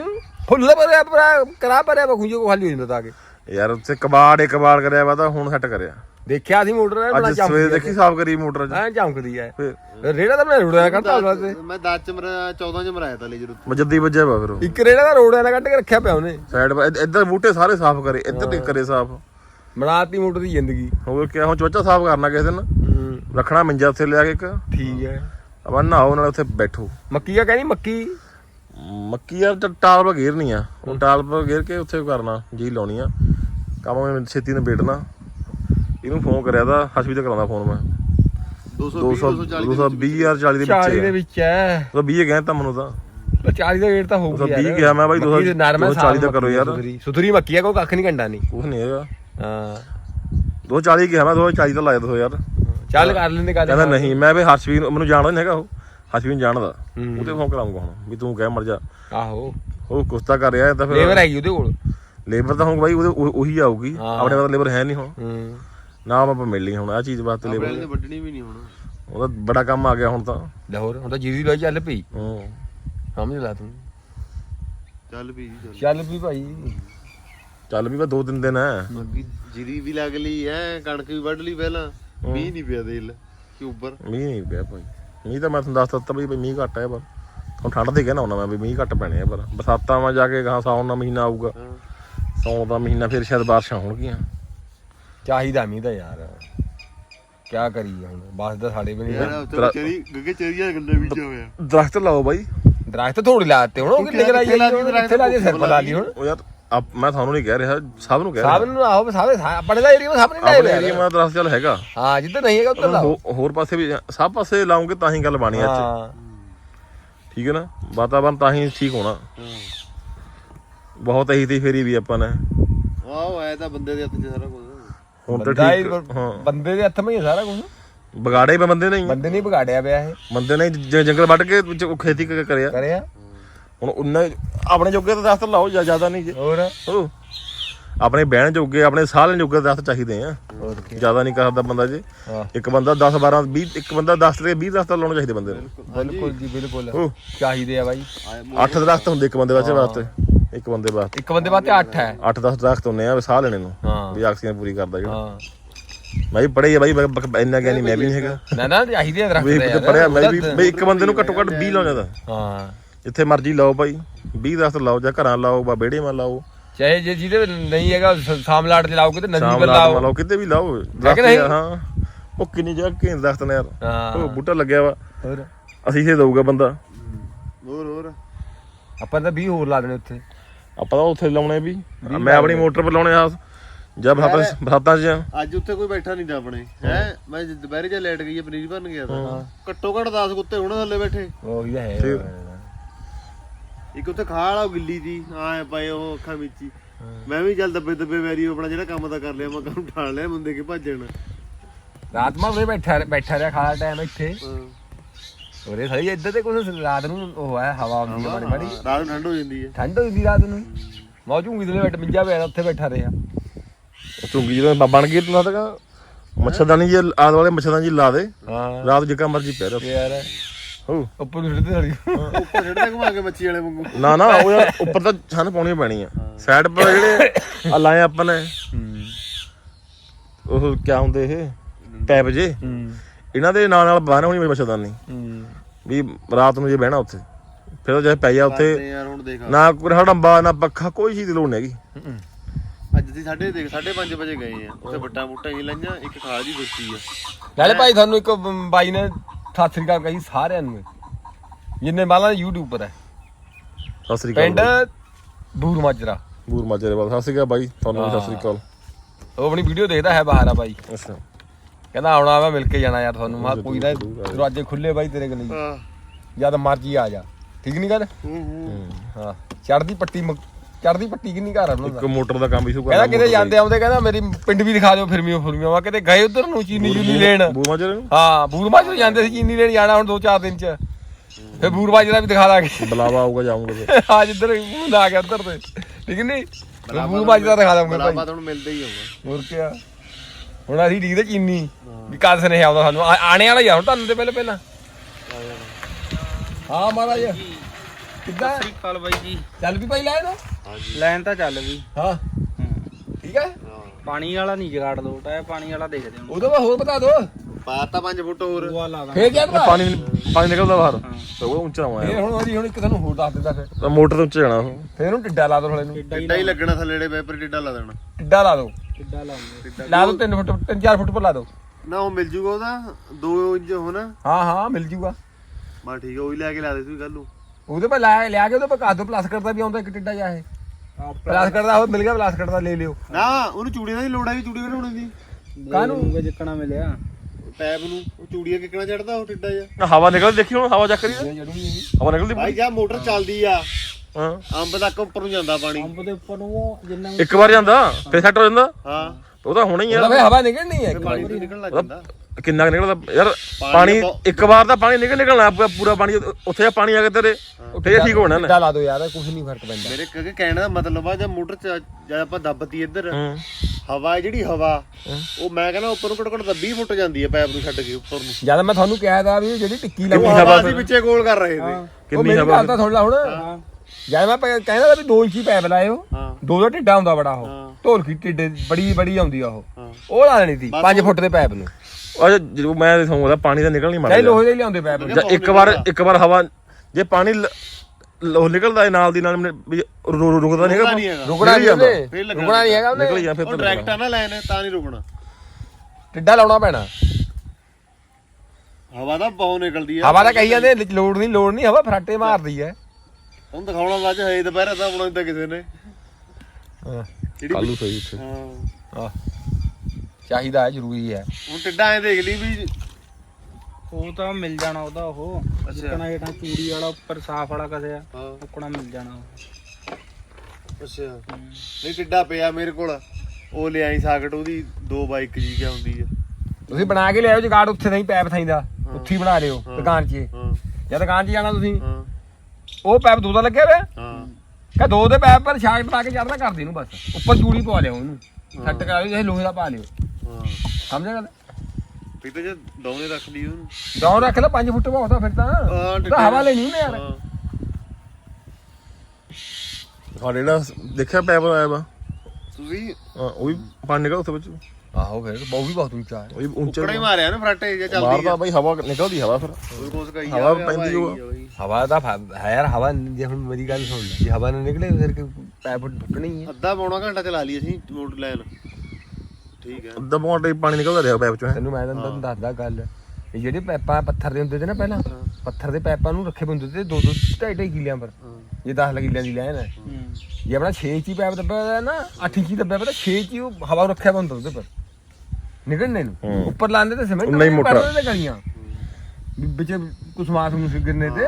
Speaker 2: ਫੁੱਲ ਭਰਿਆ ਭਰਾ ਕਰਾ ਭਰਿਆ ਵਾ ਖੁੰਝੇ ਕੋ ਖਾਲੀ ਹੋ ਜਾਂਦਾ ਤਾਂ ਕਿ।
Speaker 1: ਯਾਰ ਉੱਥੇ ਕਬਾੜ ਇੱਕ ਕਬਾੜ ਕਰਿਆ ਵਾ ਤਾਂ ਹੁਣ ਸੈੱਟ ਕਰਿਆ।
Speaker 2: ਦੇਖਿਆ ਸੀ ਮੋਟਰ ਇਹ ਬੜਾ
Speaker 1: ਅੱਜ ਸਵੇਰੇ ਦੇਖੀ ਸਾਫ਼ ਕਰੀ ਮੋਟਰ ਅੱਜ।
Speaker 2: ਐ ਚਮਕਦੀ ਐ
Speaker 1: ਫਿਰ
Speaker 2: ਰੇੜਾ ਤਾਂ ਮੈਂ ਰੋੜਾ ਕੱਢਦਾ ਹੁੰਦਾ ਤੇ
Speaker 3: ਮੈਂ 10 ਚ ਮਰਾ 14 ਚ ਮਰਾਇਆ ਤਾਂ ਲੇਜਰ ਉੱਤੇ
Speaker 1: ਮਜੱਦੀ ਵੱਜਿਆ ਵਾ ਫਿਰ
Speaker 2: ਇੱਕ ਰੇੜਾ ਦਾ ਰੋੜਾ ਦਾ ਕੱਢ ਕੇ ਰੱਖਿਆ ਪਿਆ ਉਹਨੇ।
Speaker 1: ਸਾਈਡ ਇੱਧਰ ਬੂਟੇ ਸਾਰੇ ਸਾਫ਼ ਕਰੇ ਇੱਧਰ ਤੇ ਕਰੇ ਸਾਫ਼।
Speaker 2: ਬਣਾਤੀ ਮੋਟਰ ਦੀ ਜ਼ਿੰਦਗੀ।
Speaker 1: ਹੋਰ ਕਿਆ ਹੁਣ ਚਵੱਚਾ ਸਾਫ਼ ਕਰਨਾ ਕਿਸੇ ਦਿਨ।
Speaker 2: ਹੂੰ।
Speaker 1: ਰੱਖਣਾ ਮੰਜਾ ਉੱਥੇ ਲਿਆ ਕੇ ਇੱਕ।
Speaker 2: ਠੀਕ ਐ
Speaker 1: ਆਪਾਂ ਨਹਾਓ ਨਾਲ ਉੱਥੇ ਬੈਠੋ।
Speaker 2: ਮੱਕੀ ਆ ਕਹਿੰਦੀ ਮੱਕੀ।
Speaker 1: ਮੱਕੀ ਯਾਰ ਤਾਂ ਟਾਲ ਪਰ ਘੇਰਨੀ ਆ ਉਹ ਟਾਲ ਪਰ ਘੇਰ ਕੇ ਉੱਥੇ ਕਰਨਾ ਜੀ ਲਾਉਣੀ ਆ ਕੰਮ ਮੈਂ ਛੇਤੀ ਨਿਬੇੜਨਾ ਇਹਨੂੰ ਫੋਨ ਕਰਿਆ ਤਾਂ ਹਸਪੀਟਲ ਕਰਾਉਂਦਾ ਫੋਨ ਮੈਂ 220 240
Speaker 3: 220 ਯਾਰ 40 ਦੇ ਵਿੱਚ
Speaker 2: 40 ਦੇ
Speaker 3: ਹੈ
Speaker 2: ਵਿੱਚ ਹੈ
Speaker 3: ਉਹ 20 ਕਹਿੰਦਾ ਮੈਨੂੰ ਤਾਂ
Speaker 2: 40 ਦਾ ਰੇਟ ਤਾਂ ਹੋਊਗਾ
Speaker 3: ਤਾਂ 20 ਕਿਹਾ ਮੈਂ ਬਾਈ, ਦੋ ਸੌ-
Speaker 2: ਨਰਮ
Speaker 3: ਦੋ ਸੌ ਚਾਲੀ ਦਾ ਕਰੋ ਯਾਰ।
Speaker 2: ਸੁਥਰੀ ਮੱਕੀ ਆ ਕੋਈ ਕੱਖ ਨਹੀਂ ਕੰਡਾ ਨਹੀਂ
Speaker 3: ਕੁਝ ਨਹੀਂ ਹੈਗਾ
Speaker 2: ਹਾਂ
Speaker 3: 240 ਕਿਹਾ ਮੈਂ 240 ਤਾਂ ਲਾਇਆ ਦੋ ਯਾਰ
Speaker 2: ਚੱਲ ਕਰ ਲੈਂਦੇ ਗੱਲ
Speaker 3: ਕਹਿੰਦਾ ਨਹੀਂ ਮੈਂ ਵੀ ਹਰਸ਼ਵੀਰ ਨੂੰ- ਮੈਨੂੰ ਜਾਣਦਾ ਨਹੀਂ ਹੈਗਾ ਉਹ ਹਰਸ਼ਵੀਰ ਨੂੰ ਜਾਣਦਾ।
Speaker 2: ਹੂੰ।
Speaker 3: ਉਹਦੇ ਫੋਨ ਕਰਾਉਂਗਾ ਹੁਣ ਵੀ ਤੂੰ ਕਹਿ ਮਰ ਜਾ।
Speaker 2: ਆਹੋ।
Speaker 3: ਉਹ ਕੁਸਤਾ ਕਰ ਰਿਹਾ ਹੈ ਤਾਂ
Speaker 2: ਲੇਬਰ
Speaker 3: ਫਿਰ
Speaker 2: ਹੈਗੀ ਉਹਦੇ ਕੋਲ?
Speaker 3: ਲੇਬਰ ਤਾਂ ਹੁਣ ਬਾਈ ਉਹਦੇ ਉਹ- ਉਹੀ ਆਊਗੀ।
Speaker 2: ਹਾਂ।
Speaker 3: ਆਪਣੇ ਕੋਲ ਲੇਬਰ ਹੈ ਨਹੀਂ ਹੁਣ।
Speaker 2: ਹੂੰ।
Speaker 3: ਨਾ ਆਪਾਂ ਮਿਲ ਲਈ ਹੁਣ ਆ ਚੀਜ਼ ਵਾਸਤੇ ਲੇਬਰ।
Speaker 1: ਵੱਢਣੀ ਵੀ ਨਹੀਂ ਹੁਣ।
Speaker 3: ਉਹਦਾ ਬੜਾ ਕੰਮ ਆ ਗਿਆ ਹੁਣ ਤਾਂ।
Speaker 2: ਲਾਹੌਰ ਹੁਣ ਤਾਂ ਜੀਰੀ ਲੋਈ ਚੱਲ ਪਈ।
Speaker 3: ਹੂੰ।
Speaker 2: ਸਮਝ ਲਾ ਤੂੰ।
Speaker 1: ਚੱਲ ਵੀ ਜੀ ਚੱਲ
Speaker 2: ਚੱਲ ਵੀ ਭਾਈ।
Speaker 3: ਚੱਲ ਵੀ ਬਸ ਦੋ ਤਿੰਨ ਦਿਨ। ਹੈ
Speaker 1: ਬਾਕੀ ਜੀਰੀ ਵੀ ਲੱਗ ਲਈ ਐ ਕਣਕ ਵੀ ਵੱਢ ਲਈ ਪਹਿਲਾਂ। ਮੀਂਹ ਨਹੀਂ ਪਿਆ ਦੇਲ ਕਿ ਉੱਪਰ।
Speaker 3: ਮੀਂਹ ਨਹੀਂ ਪਿਆ ਭਾਈ। ਮੀਂਹ ਤਾਂ ਮੈਂ ਤੁਹਾਨੂੰ ਦੱਸ ਦਿੱਤਾ ਬਈ ਮੀਂਹ ਘੱਟ ਹੈ ਪਰ ਹੁਣ ਠੰਡ ਦੇ ਕਹਿਣਾ ਹੁੰਦਾ ਮੈਂ ਵੀ ਮੀਂਹ ਘੱਟ ਪੈਣੇ ਆ ਪਰ ਬਰਸਾਤਾਂ ਮਾ ਜਾ ਕੇ ਗਾਂ ਸਾਉਣ ਦਾ ਮਹੀਨਾ ਆਊਗਾ। ਸੌਣ ਦਾ ਮਹੀਨਾ ਫਿਰ ਸ਼ਾਇਦ ਬਾਰਿਸ਼ਾਂ ਹੋਣਗੀਆਂ।
Speaker 2: ਚਾਹੀਦਾ ਮੀਂਹ ਤਾਂ ਯਾਰ। ਕਿਆ ਕਰੀਏ ਹੁਣ? ਬਸ ਦਾ ਸਾਡੇ ਵੀ ਨਹੀਂ
Speaker 1: ਯਾਰ ਉੱਥੇ ਚਰੀ ਗੱਗੇ ਚਰੀਆਂ ਗੱਲੇ ਵਿੱਚ ਹੋਇਆ
Speaker 3: ਦਰਖਤ ਲਾਓ ਬਾਈ।
Speaker 2: ਦਰਖਤ ਥੋੜੀ ਲਾਤੇ ਹੁਣ ਉਹ ਕਿੱਥੇ ਕਰਾਈ
Speaker 1: ਕਿੱਥੇ ਲਾ
Speaker 2: ਜਾਈ
Speaker 1: ਦਿੱਤੀ
Speaker 2: ਕਿੱਥੇ ਲਾ ਦੇ ਸਿਰ ਲਾ ਲਈ ਹੁਣ?
Speaker 3: ਉਹ ਯਾਰ ਆਪ- ਮੈਂ ਤੁਹਾਨੂੰ ਨਹੀਂ ਕਹਿ ਰਿਹਾ ਸਭ ਨੂੰ ਕਹਿ
Speaker 2: ਸਭ
Speaker 3: ਰਿਹਾ
Speaker 2: ਨੂੰ ਆਹੋ ਸਾਰੇ ਆਪਣੇ ਦਾ ਏਰੀਆ ਸਭ ਨੇ
Speaker 3: ਆਪਣੇ ਏਰੀਆ
Speaker 2: ਆ।
Speaker 3: ਮਾ ਦਰਖਤ ਚੱਲ ਹੈਗਾ।
Speaker 2: ਹਾਂ ਜਿੱਧਰ ਨਹੀਂ ਹੈਗਾ ਉੱਧਰ ਲਾਓ।
Speaker 3: ਹੋ- ਹੋਰ ਪਾਸੇ ਵੀ ਸਭ ਪਾਸੇ ਲਾਉਂਗੇ ਤਾਂ ਹੀ ਗੱਲ ਬਾਣੀ ਅੱਜ।
Speaker 2: ਹਾਂ।
Speaker 3: ਠੀਕ ਹੈ ਨਾ? ਵਾਤਾਵਰਨ ਤਾਂ ਹੀ ਠੀਕ ਹੋਣਾ। ਬਹੁਤ ਤੇ ਫੇਰੀ ਵੀ ਆਪਾਂ ਨੇ।
Speaker 1: ਆਹ ਆਇਆ ਤਾਂ ਬੰਦੇ ਦੇ ਹੱਥ 'ਚ ਸਾਰਾ ਕੁਝ
Speaker 3: ਹੁਣ ਤਾਂ
Speaker 2: ਬੰਦਾ ਹੀ
Speaker 3: ਠੀਕ ਹਾਂ।
Speaker 2: ਬੰਦੇ ਦੇ ਹੱਥ ਵਿੱਚ ਹੀ ਸਾਰਾ ਕੁਝ
Speaker 3: ਵਿਗਾੜੇ ਪਏ ਬੰਦੇ ਨਹੀਂ
Speaker 2: ਬੰਦੇ ਨਹੀਂ ਵਿਗਾੜਿਆ ਪਿਆ ਇਹ।
Speaker 3: ਬੰਦੇ ਨੇ ਜ- ਜੰਗਲ ਵੱਢ ਕੇ ਵਿੱਚ ਉਹ ਖੇਤੀ ਕ- ਕਰਿਆ।
Speaker 2: ਕਰਿਆ।
Speaker 3: ਹੁਣ ਉਹਨਾਂ ਆਪਣੇ ਜੋਗੇ ਤਾਂ ਦਸਤ ਲਾਓ ਜ਼ਿਆਦਾ ਨਹੀਂ ਜੇ।
Speaker 2: ਹੋਰ?
Speaker 3: ਹੋ ਆਪਣੇ ਬਹਿਣ ਜੋਗੇ ਆਪਣੇ ਸਾਹ ਲੈਣ ਜੋਗੇ ਦਸਤ ਚਾਹੀਦੇ ਆ। ਜ਼ਿਆਦਾ ਨਹੀਂ ਕਰਦਾ ਬੰਦਾ ਜੇ। ਇੱਕ ਬੰਦਾ 10 12 20 ਇੱਕ ਬੰਦਾ 10 ਤੇ 20 ਦਸਤ ਲਾਉਣੇ ਚਾਹੀਦੇ ਬੰਦੇ ਨੂੰ।
Speaker 2: ਬਿਲਕੁਲ ਜੀ ਬਿਲਕੁਲ। ਚਾਹੀਦੇ ਆ ਬਾਈ।
Speaker 3: 8 ਦਰਖਤ ਹੁੰਦੇ ਇੱਕ ਬੰਦੇ ਵਾਸਤੇ ਵਾਸਤੇ। ਇੱਕ ਬੰਦੇ ਵਾਸਤੇ।
Speaker 2: ਇੱਕ ਬੰਦੇ ਵਾਸਤੇ 8 ਹੈ।
Speaker 3: 8 10 ਦਰਖਤ ਹੁੰਦੇ ਆ ਸਾਹ ਲੈਣੇ ਨੂੰ। ਵੀ ਆਕਸੀਜਨ ਪੂਰੀ ਕਰਦਾ ਜਿਹੜਾ।
Speaker 2: ਹਾਂ।
Speaker 3: ਮੈਂ ਵੀ ਪੜ੍ਹੀ ਆ ਬਾਈ ਇੰਨਾ ਗਿਆਨੀ ਮੈਂ ਵੀ ਨਹੀਂ ਹੈਗਾ।
Speaker 2: ਨਾ ਨਾ ਚਾਹੀਦੇ ਆ ਦਰਖਤ।
Speaker 3: ਪੜਿਆ ਮੈਂ ਵੀ ਇੱਕ ਬੰਦੇ ਨੂੰ ਘੱਟੋ ਘੱਟ 20 ਲਾਉਣਾ ਦਾ
Speaker 2: ਹਾਂ।
Speaker 3: ਜਿੱਥੇ ਮਰਜ਼ੀ ਲਾਓ ਭਾਈ 20 ਦਰਖਤ ਲਾਓ ਜਾਂ ਘਰਾਂ ਲਾਓ ਜਾਂ ਵਿਹੜੇ ਮਾ ਲਾਓ।
Speaker 2: ਚਾਹੇ ਜੇ ਜਿਹਦੇ ਨਹੀਂ ਹੈਗਾ ਸਾਮਲਾਟ ਚ ਲਾਓਗੇ ਤੇ ਨਦੀ ਪਰ ਲਾਓ।
Speaker 3: ਲਾਓ ਕਿਤੇ ਵੀ ਲਾਓ। ਹਾਂ ਉਹ ਕਿੰਨੀ ਜਗ੍ਹਾ ਕਿ ਦਰਖਤ ਨੇ ਯਾਰ।
Speaker 2: ਹਾਂ।
Speaker 3: ਉਹ ਬੂਟਾ ਲੱਗਿਆ ਵਾ।
Speaker 2: ਹੋਰ?
Speaker 3: ਅਸੀਂ ਇਹ ਦਊਗਾ ਬੰਦਾ।
Speaker 1: ਹੋਰ ਹੋਰ।
Speaker 2: ਆਪਾਂ ਤਾਂ 20 ਹੋਰ ਲਾ ਦੇਣੇ ਉੱਥੇ।
Speaker 3: ਆਪਾਂ ਤਾਂ ਉੱਥੇ ਲਾਉਣੇ ਵੀ। ਮੈਂ ਆਪਣੀ ਮੋਟਰ ਪਰ ਲਾਉਣੇ ਆ। ਜਾਂ ਬਰਾਤਾਂ ਬਰਾਤਾਂ 'ਚ
Speaker 1: ਅੱਜ ਉੱਥੇ ਕੋਈ ਬੈਠਾ ਨਹੀਂ ਤਾਂ ਆਪਣੇ। ਹੈ? ਮੈਂ ਦੁਪਹਿਰੇ ਜੇ ਲੈਟ ਗਈ ਪਨੀਰ ਭਰਨ ਗਿਆ ਤਾਂ। ਘੱਟੋ ਘੱਟ 10 ਕੁੱਤੇ ਹੁਣ ਥੱਲੇ ਬੈਠੇ।
Speaker 2: ਉਹੀ ਤਾਂ ਹੈ।
Speaker 1: ਇੱਕ ਉੱਥੇ ਖਾਲ ਆ ਉਹ ਗਿੱਲੀ ਦੀ ਆਏ ਪਏ ਉਹ ਅੱਖਾਂ ਵਿੱਚ ਹੀ। ਮੈਂ ਵੀ ਚੱਲ ਦੱਬੇ ਦੱਬੇ ਮੈਰੀ ਆਪਣਾ ਜਿਹੜਾ ਕੰਮ ਤਾਂ ਕਰ ਲਿਆ ਮੈਂ ਕੰਮ ਠਾਲ ਲਿਆ ਬੰਦੇ ਕੇ ਭੱਜਣ।
Speaker 2: ਰਾਤ ਮਾ ਉਰੇ ਬੈਠਾ ਬੈਠਾ ਰਿਹਾ ਖਾਲਾ ਟਾਈਮ ਇੱਥੇ।
Speaker 1: ਹਾਂ।
Speaker 2: ਉਰੇ ਸਾਲੀ ਇੱਧਰ ਤੇ ਕੁਝ ਰਾਤ ਨੂੰ ਉਹ ਹੈ ਹਵਾ ਆਉਂਦੀ ਹੈ ਮਾੜੀ ਮਾੜੀ।
Speaker 1: ਰਾਤ ਨੂੰ ਠੰਡ ਹੋ ਜਾਂਦੀ ਹੈ
Speaker 2: ਠੰਡ ਹੋਈ ਦੀ ਰਾਤ ਨੂੰ। ਮੌਜੂਗੀ ਦੇ ਬੈਠ ਮਿੰਜਾ ਪਿਆ ਉੱਥੇ ਬੈਠਾ ਰਿਹਾ।
Speaker 3: ਝੁੰਗੀ ਜਦੋਂ ਬਣ ਗਈ ਤੂੰ ਤਾਂ ਮੱਛਰਦਾਨੀ ਜੇ ਆਦ ਵਾਲੇ ਮੱਛਰਦਾਨੀ ਜੀ ਲਾ ਦੇ।
Speaker 2: ਹਾਂ।
Speaker 3: ਰਾਤ ਜਿੱਕਾ ਮਰਜ਼ੀ ਪੈ ਰਿਹਾ
Speaker 2: ਯਾਰ
Speaker 3: ਹੋ
Speaker 2: ਉੱਪਰ ਨੂੰ ਛੱਡਦੇ ਸਾਡੀ
Speaker 1: ਉੱਪਰ ਛੱਡਦਾ ਘੁਮਾ ਕੇ ਮੱਛੀ ਵਾਲੇ ਵਾਂਗੂ।
Speaker 3: ਨਾ ਨਾ ਉਹ ਯਾਰ ਉੱਪਰ ਤਾਂ ਛੰਨ ਪਾਉਣੀ ਪੈਣੀ ਆ। ਸਾਈਡ ਪਰ ਜਿਹੜੇ [coughs] ਆ ਲਾਏ ਆਪਾਂ ਨੇ।
Speaker 2: ਹੂੰ।
Speaker 3: ਉਹ ਕਿਆ ਹੁੰਦੇ ਇਹ? ਪੈਪ ਜੇ।
Speaker 2: ਹੂੰ।
Speaker 3: ਇਹਨਾਂ ਦੇ ਨਾਲ ਨਾਲ ਬਾਹਰ ਹੋਣੀ ਮੱਛਰਦਾਨੀ
Speaker 2: ਹੂੰ।
Speaker 3: ਵੀ ਰਾਤ ਨੂੰ ਜੇ ਬਹਿਣਾ ਉੱਥੇ ਫਿਰ ਉਹ ਜੇ ਪੈ ਜਾ ਉੱਥੇ
Speaker 1: ਤੇ ਯਾਰ ਹੁਣ ਦੇਖ
Speaker 3: ਨਾ ਕੋਈ ਹੜੰਬਾ ਨਾ ਪੱਖਾ ਕੋਈ ਚੀਜ਼ ਦੀ ਲੋੜ ਨਹੀਂ ਹੈਗੀ।
Speaker 1: ਅੱਜ ਅਸੀਂ ਸਾਡੇ ਦੇਖ 5:30 ਵਜੇ ਗਏ ਆ। ਉੱਥੇ ਵੱਟਾ ਬੂਟਾ ਹੀ ਲਈਆਂ ਇੱਕ ਖਾਲ ਦੀ ਦਿੱਤੀ ਆ।
Speaker 2: ਨਾਲੇ ਭਾਈ ਤੁਹਾਨੂੰ ਇੱਕ ਬਾਈ ਨੇ ਸਤਿ ਸ੍ਰੀ ਅਕਾਲ ਕਹੀ ਸਾਰਿਆਂ ਨੂੰ। ਜਿੰਨੇ ਮਾਲਾ YouTube ਪਰ ਹੈ।
Speaker 3: ਸਤਿ ਸ੍ਰੀ ਅਕਾਲ
Speaker 2: ਪਿੰਡ ਬੂਰ ਮਾਜਰਾ।
Speaker 3: ਬੂਰ ਮਾਜਰੇ ਬਾਦ ਸਤਿ ਸ੍ਰੀ ਅਕਾਲ ਬਾਈ ਤੁਹਾਨੂੰ ਵੀ ਸਤਿ ਸ੍ਰੀ ਅਕਾਲ।
Speaker 2: ਉਹ ਆਪਣੀ ਵੀਡੀਓ ਦੇਖਦਾ ਹੈ ਬਾਹਰ ਆ ਬਾਈ।
Speaker 3: ਅੱਛਾ।
Speaker 2: ਕਹਿੰਦਾ ਆਉਣਾ ਵਾ ਮਿਲ ਕੇ ਜਾਣਾ ਯਾਰ ਤੁਹਾਨੂੰ। ਮਾ ਕੋਈ ਨਾ ਦਰਵਾਜ਼ੇ ਖੁੱਲੇ ਬਾਈ ਤੇਰੇ ਲਈ
Speaker 1: ਹਾਂ।
Speaker 2: ਜਦ ਮਰਜ਼ੀ ਆ ਜਾ। ਠੀਕ ਨਹੀਂ ਗੱਲ?
Speaker 1: ਹੂੰ ਹੂੰ।
Speaker 2: ਹਾਂ। ਚੜਦੀ ਪੱਟੀ ਮ- ਚੜਦੀ ਪੱਟੀ ਕਿੰਨੀ ਘਰ ਆ ਉਹਨਾਂ ਦਾ?
Speaker 3: ਇੱਕ ਮੋਟਰ ਦਾ ਕੰਮ ਵੀ ਸ਼ੁਰੂ
Speaker 2: ਕਹਿੰਦਾ ਕਿਤੇ ਜਾਂਦੇ ਆਉਂਦੇ ਕਹਿੰਦਾ ਮੇਰੀ ਪਿੰਡ ਵੀ ਦਿਖਾ ਦਿਓ ਫਿਰਮੀਓ ਫਿਰਮੀਓ ਵਾ ਕਿਤੇ ਗਏ ਉਧਰ ਨੂੰ ਚੀਨੀ ਚੂਨੀ ਲੈਣ?
Speaker 3: ਬੂਰ ਮਾਜਰੇ ਨੂੰ?
Speaker 2: ਹਾਂ ਬੂਰ ਮਾਜਰਾ ਜਾਂਦੇ ਸੀ ਚੀਨੀ ਲੈਣ ਜਾਣਾ ਹੁਣ 2-4 ਦਿਨ ਚ। ਫਿਰ ਬੂਰ ਮਾਜਰਾ ਵੀ ਦਿਖਾ ਦਾਂਗੇ।
Speaker 3: ਬੁਲਾਵਾ ਆਊਗਾ ਜਾਊਂਗਾ ਫਿਰ। [laughs]
Speaker 2: ਆ ਜਿੱਧਰ ਮੂੰਹ ਲਾ ਗਿਆ ਉਧਰ ਤੇ। ਠੀਕ ਨਹੀਂ? ਬੂਰ ਮਾਜਰਾ ਦਿਖਾ ਦਾਂਗੇ ਭਾਈ।
Speaker 1: ਬਲਾਬਾ ਤੁਹਾਨੂੰ ਮਿਲਦਾ ਹੀ ਹੋਊਗਾ।
Speaker 2: ਹੋਰ ਕੀ ਹੁਣ ਅਸੀਂ ਡੀਕਦੇ ਚੀਨੀ। ਵੀ ਕਦ ਸਨੇ ਆਉਂਦਾ ਸਾਨੂੰ। ਆ- ਆਣੇ ਵਾਲਾ ਹੀ ਆ ਹੁਣ ਤੁਹਾਨੂੰ ਤੇ ਪਹਿਲਾਂ ਪਹਿਲਾਂ। ਹਾਂ ਮਹਾਰਾਜ। ਕਿੱਦਾਂ?
Speaker 4: ਕਾਲ ਬਾਈ ਜੀ।
Speaker 2: ਚੱਲ ਵੀ ਭਾਈ ਲੈ ਨਾ
Speaker 4: ਲੈਣ ਤਾਂ ਚੱਲ ਵੀ।
Speaker 2: ਹਾਂ। ਠੀਕ ਹੈ।
Speaker 4: ਪਾਣੀ ਵਾਲਾ ਨਹੀਂ ਜਗਾੜ ਲੋਟ ਹੈ ਪਾਣੀ ਵਾਲਾ ਦੇਖਦੇ ਹੁਣ।
Speaker 2: ਉਹਦਾ ਮੈਂ ਹੋਰ ਬਤਾ ਦੋ।
Speaker 1: ਪਾਤਾ 5 ਫੁੱਟ ਹੋਰ।
Speaker 4: ਲਾ ਦਾਂ
Speaker 2: ਫੇਰ ਜਾਂਦਾ
Speaker 3: ਪਾਣੀ ਪਾਣੀ ਨਿਕਲਦਾ ਬਾਹਰ। ਤਾਂ ਉਹ ਉੱਚਾ ਹੋਇਆ
Speaker 2: ਫੇਰ ਹੁਣ ਉਹਦੀ ਹੁਣ ਇੱਕ ਤੁਹਾਨੂੰ ਹੋਰ ਦੱਸ ਦਿੰਦਾ ਫਿਰ।
Speaker 3: ਤਾਂ ਮੋਟਰ ਤੋਂ ਉੱਚਾ ਜਾਣਾ ਉਹ।
Speaker 2: ਫੇਰ ਉਹਨੂੰ ਟਿੱਡਾ ਲਾ ਦੋ ਹਲੇ ਨੂੰ।
Speaker 1: ਟਿੱਡਾ ਹੀ ਲੱਗਣਾ ਥੱਲੇ ਜਿਹੜੇ ਪੇਪਰ ਟਿੱਡਾ ਲਾ ਦੇਣਾ।
Speaker 2: ਟਿੱਡਾ ਲਾ ਦੋ।
Speaker 4: ਕਿੱਡਾ ਲਾਉਂਗੇ
Speaker 2: ਲਾ ਦੋ 3 ਫੁੱਟ 3-4 ਫੁੱਟ ਪਰ ਲਾ ਦੋ।
Speaker 1: ਨਾ ਉਹ ਮਿਲ ਜੂਗਾ ਉਹਦਾ। 2 ਇੰਚ ਹੋਣਾ।
Speaker 2: ਹਾਂ ਹਾਂ ਮਿਲ ਜੂਗਾ।
Speaker 1: ਬਾ ਠੀਕ ਹੈ ਉਹੀ ਲੈ ਕੇ ਲਾ ਦੇ ਤੂੰ ਕੱਲ ਨੂੰ।
Speaker 2: ਉਹਦੇ ਪਰ ਲੈ ਲਿਆ ਕੇ ਉਹਦੇ ਪਰ ਕਾਦੋ ਪਲੱਸ ਕਰਦਾ ਵੀ ਆਉਂਦਾ ਇੱਕ ਟਿੱਡਾ ਜਾ ਇਹ। ਪਲੱਸ ਕਰਦਾ ਉਹ ਮਿਲ ਗਿਆ ਪਲੱਸ ਕਰਦਾ ਲੈ ਲਿਓ।
Speaker 1: ਨਾ ਉਹਨੂੰ ਚੂੜੀ ਦਾ ਹੀ ਲੋੜ ਹੈਗੀ ਚੂੜੀ ਬਣਾਉਣੀ ਦੀ।
Speaker 2: ਕਾਹਨੂੰ?
Speaker 4: ਜਿੱਕਣਾ ਮਿਲਿਆ।
Speaker 1: ਪੈਪ ਨੂੰ ਉਹ ਚੂੜੀਆਂ ਕਿੱਕਣਾ ਚੜਦਾ ਉਹ ਟਿੱਡਾ ਜਿਹਾ।
Speaker 3: ਨਾ ਹਵਾ ਨਿਕਲਦੀ ਦੇਖੀ ਹੁਣ ਹਵਾ ਚੱਕ ਰਹੀ ਆ।
Speaker 2: ਜੜੂਗੀ
Speaker 3: ਹਵਾ ਨਿਕਲਦੀ
Speaker 1: ਭਾਈ ਜਾਂ ਮੋਟਰ ਚੱਲਦੀ ਆ।
Speaker 3: ਹਾਂ।
Speaker 1: ਅੰਬ ਤੱਕ ਉੱਪਰ ਨੂੰ ਜਾਂਦਾ ਪਾਣੀ।
Speaker 4: ਅੰਬ ਦੇ ਉੱਪਰ ਨੂੰ ਉਹ ਜਿੰਨਾ
Speaker 3: ਇੱਕ ਵਾਰ ਜਾਂਦਾ ਫਿਰ ਸੈੱਟ ਹੋ ਜਾਂਦਾ?
Speaker 1: ਹਾਂ।
Speaker 3: ਉਹ ਤਾਂ ਹੋਣਾ ਹੀ ਆ।
Speaker 2: ਹਵਾ ਨਿਕਲਣੀ ਹੈ ਇੱਕ
Speaker 1: ਪਾਣੀ
Speaker 2: ਵਾਰੀ।
Speaker 1: ਨਿਕਲਣ ਲੱਗ ਜਾਂਦਾ।
Speaker 3: ਕਿੰਨਾ ਕੁ ਨਿਕਲਦਾ? ਯਾਰ
Speaker 1: ਪਾਣੀ
Speaker 3: ਇੱਕ ਵਾਰ ਦਾ ਪਾਣੀ ਨਿਕਲ ਨਿਕਲਣਾ ਪੂਰਾ- ਪੂਰਾ ਪਾਣੀ ਉੱਥੇ ਜਾ ਪਾਣੀ ਆ ਕੇ ਤੇਰੇ ਫੇਰ ਠੀਕ ਹੋਣਾ ਨਾ।
Speaker 2: ਲਾ ਦੋ ਯਾਰ ਕੁਝ ਨਹੀਂ ਫ਼ਰਕ ਪੈਂਦਾ।
Speaker 1: ਮੇਰੇ ਕਹੇ ਕਹਿਣ ਦਾ ਮਤਲਬ ਆ ਜਦ ਮੋਟਰ ਚ ਜਦ ਆਪਾਂ ਦੱਬਤੀ ਇੱਧਰ ਹਵਾ ਜਿਹੜੀ ਹਵਾ ਉਹ ਮੈਂ ਕਹਿੰਦਾ ਉੱਪਰ ਨੂੰ ਘੱਟੋ ਘੱਟ ਤਾਂ 20 ਫੁੱਟ ਜਾਂਦੀ ਹੈ ਪੈਪ ਨੂੰ ਛੱਡ ਕੇ ਉੱਪਰ ਨੂੰ।
Speaker 2: ਜਦ ਮੈਂ ਤੁਹਾਨੂੰ ਕਿਹਾ ਤਾਂ ਵੀ ਜਿਹੜੀ ਟਿੱਕੀ ਲਾਉਣੀ
Speaker 3: ਹਵਾ
Speaker 1: ਅਸੀਂ ਵਿੱਚੇ ਗੋਲ ਕਰ ਰਹੇ ਸੀ।
Speaker 3: ਕਿੰਨੀ ਹਵਾ
Speaker 2: ਤਾਂ ਲੈ ਹੁਣ। ਜਦ ਮੈਂ ਕਹਿੰਦਾ ਵੀ 2 ਇੰਚੀ ਪੈਪ ਲਾਇਓ
Speaker 1: ਹਾਂ।
Speaker 2: ਦੋ ਦਾ ਢਿੱਡਾ ਹੁੰਦਾ ਬੜਾ ਉਹ। ਢੋਲਕੀ ਢਿੱਡੇ ਬੜੀ ਬੜੀ ਆਉਂਦੀ ਆ ਉਹ। ਉਹ ਲਾ ਲੈਣੀ ਸੀ 5 ਫੁੱਟ ਦੇ ਪੈਪ ਨੂੰ।
Speaker 3: ਉਹ ਜਦੋਂ ਮੈਂ ਸੌਂਦਾ ਪਾਣੀ ਤਾਂ ਨਿਕਲ ਨਹੀਂ
Speaker 2: ਚਾਹੇ
Speaker 3: ਮਾਰਦਾ
Speaker 2: ਲੋਹੇ ਦੇ ਹੀ ਲਿਆਉਂਦੇ ਪੈਪ
Speaker 3: ਜਾਂ ਇੱਕ ਵਾਰ ਇੱਕ ਵਾਰ ਹਵਾ ਜੇ ਪਾਣੀ ਲ- ਲੋ ਨਿਕਲਦਾ ਹੈ ਨਾਲ ਦੀ ਨਾਲ ਵੀ ਰੁ- ਰੁ- ਰੁਕਦਾ ਨਹੀਂ
Speaker 1: ਰੁਕਣਾ
Speaker 3: ਹੈਗਾ
Speaker 1: ਨਹੀਂ ਹੈਗਾ।
Speaker 2: ਰੁਕਣਾ ਨਹੀਂ
Speaker 3: ਜਾਂਦਾ।
Speaker 2: ਉਹਨੇ
Speaker 1: ਫੇਰ ਲੱਗਣਾ
Speaker 2: ਰੁਕਣਾ ਨਹੀਂ ਹੈਗਾ
Speaker 3: ਨਿਕਲ
Speaker 2: ਉਹਨੇ
Speaker 3: ਫਿਰ
Speaker 1: ਉਹ
Speaker 3: ਤਾਂ
Speaker 1: ਡਾਇਰੈਕਟ ਆ ਨਾ ਲੈਣ ਤਾਂ ਨਹੀਂ ਰੁਕਣਾ।
Speaker 2: ਟਿੱਡਾ ਲਾਉਣਾ ਪੈਣਾ।
Speaker 1: ਹਵਾ ਤਾਂ ਬਹੁਤ ਨਿਕਲਦੀ ਆ।
Speaker 2: ਹਵਾ ਤਾਂ ਕਹੀ ਜਾਂਦੇ ਲੋੜ ਨਹੀਂ ਲੋੜ ਨਹੀਂ ਹਵਾ ਫਰਾਟੇ ਮਾਰਦੀ ਹੈ
Speaker 1: ਹੁਣ ਦਿਖਾਉਣਾ ਲੱਜ ਹੈ ਦੁਪਹਿਰ ਤਾਂ ਤਾਂ ਕਿਸੇ ਨੇ।
Speaker 2: ਹਾਂ।
Speaker 1: ਜਿਹੜੀ
Speaker 3: ਕਾਲੂ ਸਹੀ ਇੱਥੇ
Speaker 1: ਹਾਂ।
Speaker 2: ਆਹ। ਚਾਹੀਦਾ ਹੈ ਜ਼ਰੂਰੀ ਹੈ।
Speaker 1: ਹੁਣ ਟਿੱਡਾ ਐ ਦੇਖ ਲਈ ਵੀ
Speaker 4: ਉਹ ਤਾਂ ਮਿਲ ਜਾਣਾ ਉਹਦਾ ਉਹ। ਜਿੱਕਣਾ ਹੇਠਾਂ ਚੂੜੀ ਵਾਲਾ ਉੱਪਰ ਸਾਫ਼ ਵਾਲਾ ਕਸਿਆ
Speaker 1: ਹਾਂ।
Speaker 4: ਉੱਕਣਾ ਮਿਲ ਜਾਣਾ ਉਹ।
Speaker 1: ਅੱਛਾ। ਨਹੀਂ ਟਿੱਡਾ ਪਿਆ ਮੇਰੇ ਕੋਲ। ਉਹ ਲਿਆਈ ਸਾਕਟ ਉਹਦੀ ਦੋ ਬਾਈਕ ਜੀ ਕਿਆ ਹੁੰਦੀ ਆ।
Speaker 2: ਤੁਸੀਂ ਬਣਾ ਕੇ ਲਿਆਓ ਜਗਾੜ ਉੱਥੇ ਨਹੀਂ ਪੈਪ ਥਾਈਂਦਾ ਉੱਥੇ ਹੀ ਬਣਾ ਲਿਓ
Speaker 1: ਹਾਂ।
Speaker 2: ਦੁਕਾਨ 'ਚ
Speaker 1: ਹਾਂ।
Speaker 2: ਜਾਂ ਦੁਕਾਨ 'ਚ ਜਾਣਾ ਤੁਸੀਂ।
Speaker 1: ਹਾਂ।
Speaker 2: ਉਹ ਪੈਪ ਦੋ ਦਾ ਲੱਗਿਆ ਹੋਇਆ?
Speaker 1: ਹਾਂ।
Speaker 2: ਕਹ ਦੋ ਦੇ ਪੈਪ ਪਰ ਸ਼ਾਕਟ ਲਾ ਕੇ ਚੜਨਾ ਕਰ ਦੇ ਇਹਨੂੰ ਬਸ। ਉੱਪਰ ਚੂੜੀ ਪਵਾ ਲਿਓ ਉਹਨੂੰ। ਸੈੱਟ ਕਰਾ ਲਿਓ ਜੇ ਲੋਹੇ ਦਾ ਪਾ ਲਿਓ। ਸਮਝਿਆ ਗੱਲ
Speaker 1: ਪਿੱਤੇ ਜੇ ਦੋਨੇ ਰੱਖ ਲਈ ਉਹਨੂੰ।
Speaker 2: ਡਾਊਨ ਰੱਖ ਲੈ 5 ਫੁੱਟ ਬਹੁਤ ਆ ਫਿਰ ਤਾਂ।
Speaker 1: ਹਾਂ,
Speaker 2: ਉਹ ਤਾਂ ਹਵਾ ਲੈਣੀ ਉਹਨੇ ਯਾਰ।
Speaker 1: ਹਾਂ।
Speaker 3: ਸਾਡੇ ਜਿਹੜਾ ਦੇਖਿਆ ਪੈਪ ਆਇਆ ਵਾ।
Speaker 1: ਤੁਸੀਂ?
Speaker 3: ਹਾਂ, ਉਹ ਵੀ ਪਾਣੀ ਨਿਕਲ ਉੱਥੇ ਵਿੱਚ।
Speaker 2: ਆਹੋ ਫਿਰ ਉਹ ਵੀ ਬਹੁਤ ਉੱਚਾ ਹੈ।
Speaker 3: ਉਹ ਵੀ ਉੱਚਾ
Speaker 1: ਉੱਕੜਾ ਹੀ ਮਾਰਿਆ ਨਾ ਫਰਾਟੇ ਜੇ ਚੱਲਦੀ
Speaker 3: ਮਾਰਦਾ ਬਈ ਹਵਾ ਨਿਕਲਦੀ ਹਵਾ ਫਿਰ।
Speaker 1: ਕੋਈ ਕੋਸ ਕਹੀ
Speaker 3: ਹਵਾ ਪੈਂਦੀ ਹੋਊ।
Speaker 2: ਹਵਾ ਦਾ ਹੈ ਯਾਰ ਹਵਾ ਜੇ ਹੁਣ ਮੇਰੀ ਗੱਲ ਸੁਣ ਲੈ ਜੇ ਹਵਾ ਨਾ ਨਿਕਲੇ ਫਿਰ ਕਿ ਪੈਪ ਟੁੱਟਣੀ ਹੈ
Speaker 1: ਅੱਧਾ ਪੌਣਾ ਘੰਟਾ ਚਲਾ ਲਈ ਅਸੀਂ ਮੋਟਰ ਲੈਣ। ਠੀਕ ਹੈ।
Speaker 3: ਅੱਧਾ ਪੌਂਟੇ ਪਾਣੀ ਨਿਕਲਦਾ ਰਿਹਾ ਪੈਪ ਚੋਂ ਹੈਂ।
Speaker 2: ਤੈਨੂੰ ਮੈਂ ਤਾਂ ਤੁਹਾਨੂੰ ਦੱਸਦਾ ਗੱਲ ਇਹ ਜਿਹੜੇ ਪੈਪਾਂ ਪੱਥਰ ਦੇ ਹੁੰਦੇ ਤੇ ਨਾ ਪਹਿਲਾਂ ਪੱਥਰ ਦੇ ਪੈਪਾਂ ਨੂੰ ਰੱਖੇ ਹੁੰਦੇ ਤੇ ਦੋ ਦੋ ਢਾਈ ਢਾਈ ਕਿੱਲਿਆਂ ਪਰ ਇਹ 10 ਕਿੱਲਿਆਂ ਦੀ ਲੈਣ ਹੈ। ਜੇ ਆਪਣਾ 6 ਇੰਚੀ ਪੈਪ ਦੱਬਿਆ ਹੋਇਆ ਨਾ 8 ਇੰਚੀ ਦੱਬਿਆ ਪਤਾ 6 ਇੰਚੀ ਉਹ ਹਵਾ ਨੂੰ ਰੱਖਿਆ ਹੁੰਦਾ ਉਹਦੇ ਪਰ ਨਿਕਲਣੇ ਨੂੰ। ਉੱਪਰ ਲਾਉਂਦੇ ਤੇ ਸਿਮੈਂਟ
Speaker 3: ਉਨਾ ਹੀ ਮੋਟਾ।
Speaker 2: ਤੇ ਗਲੀਆਂ। ਵੀ ਵਿੱਚ ਕੁਛ ਮਾਸ ਨੂੰ ਗਿਰਨੇ ਤੇ।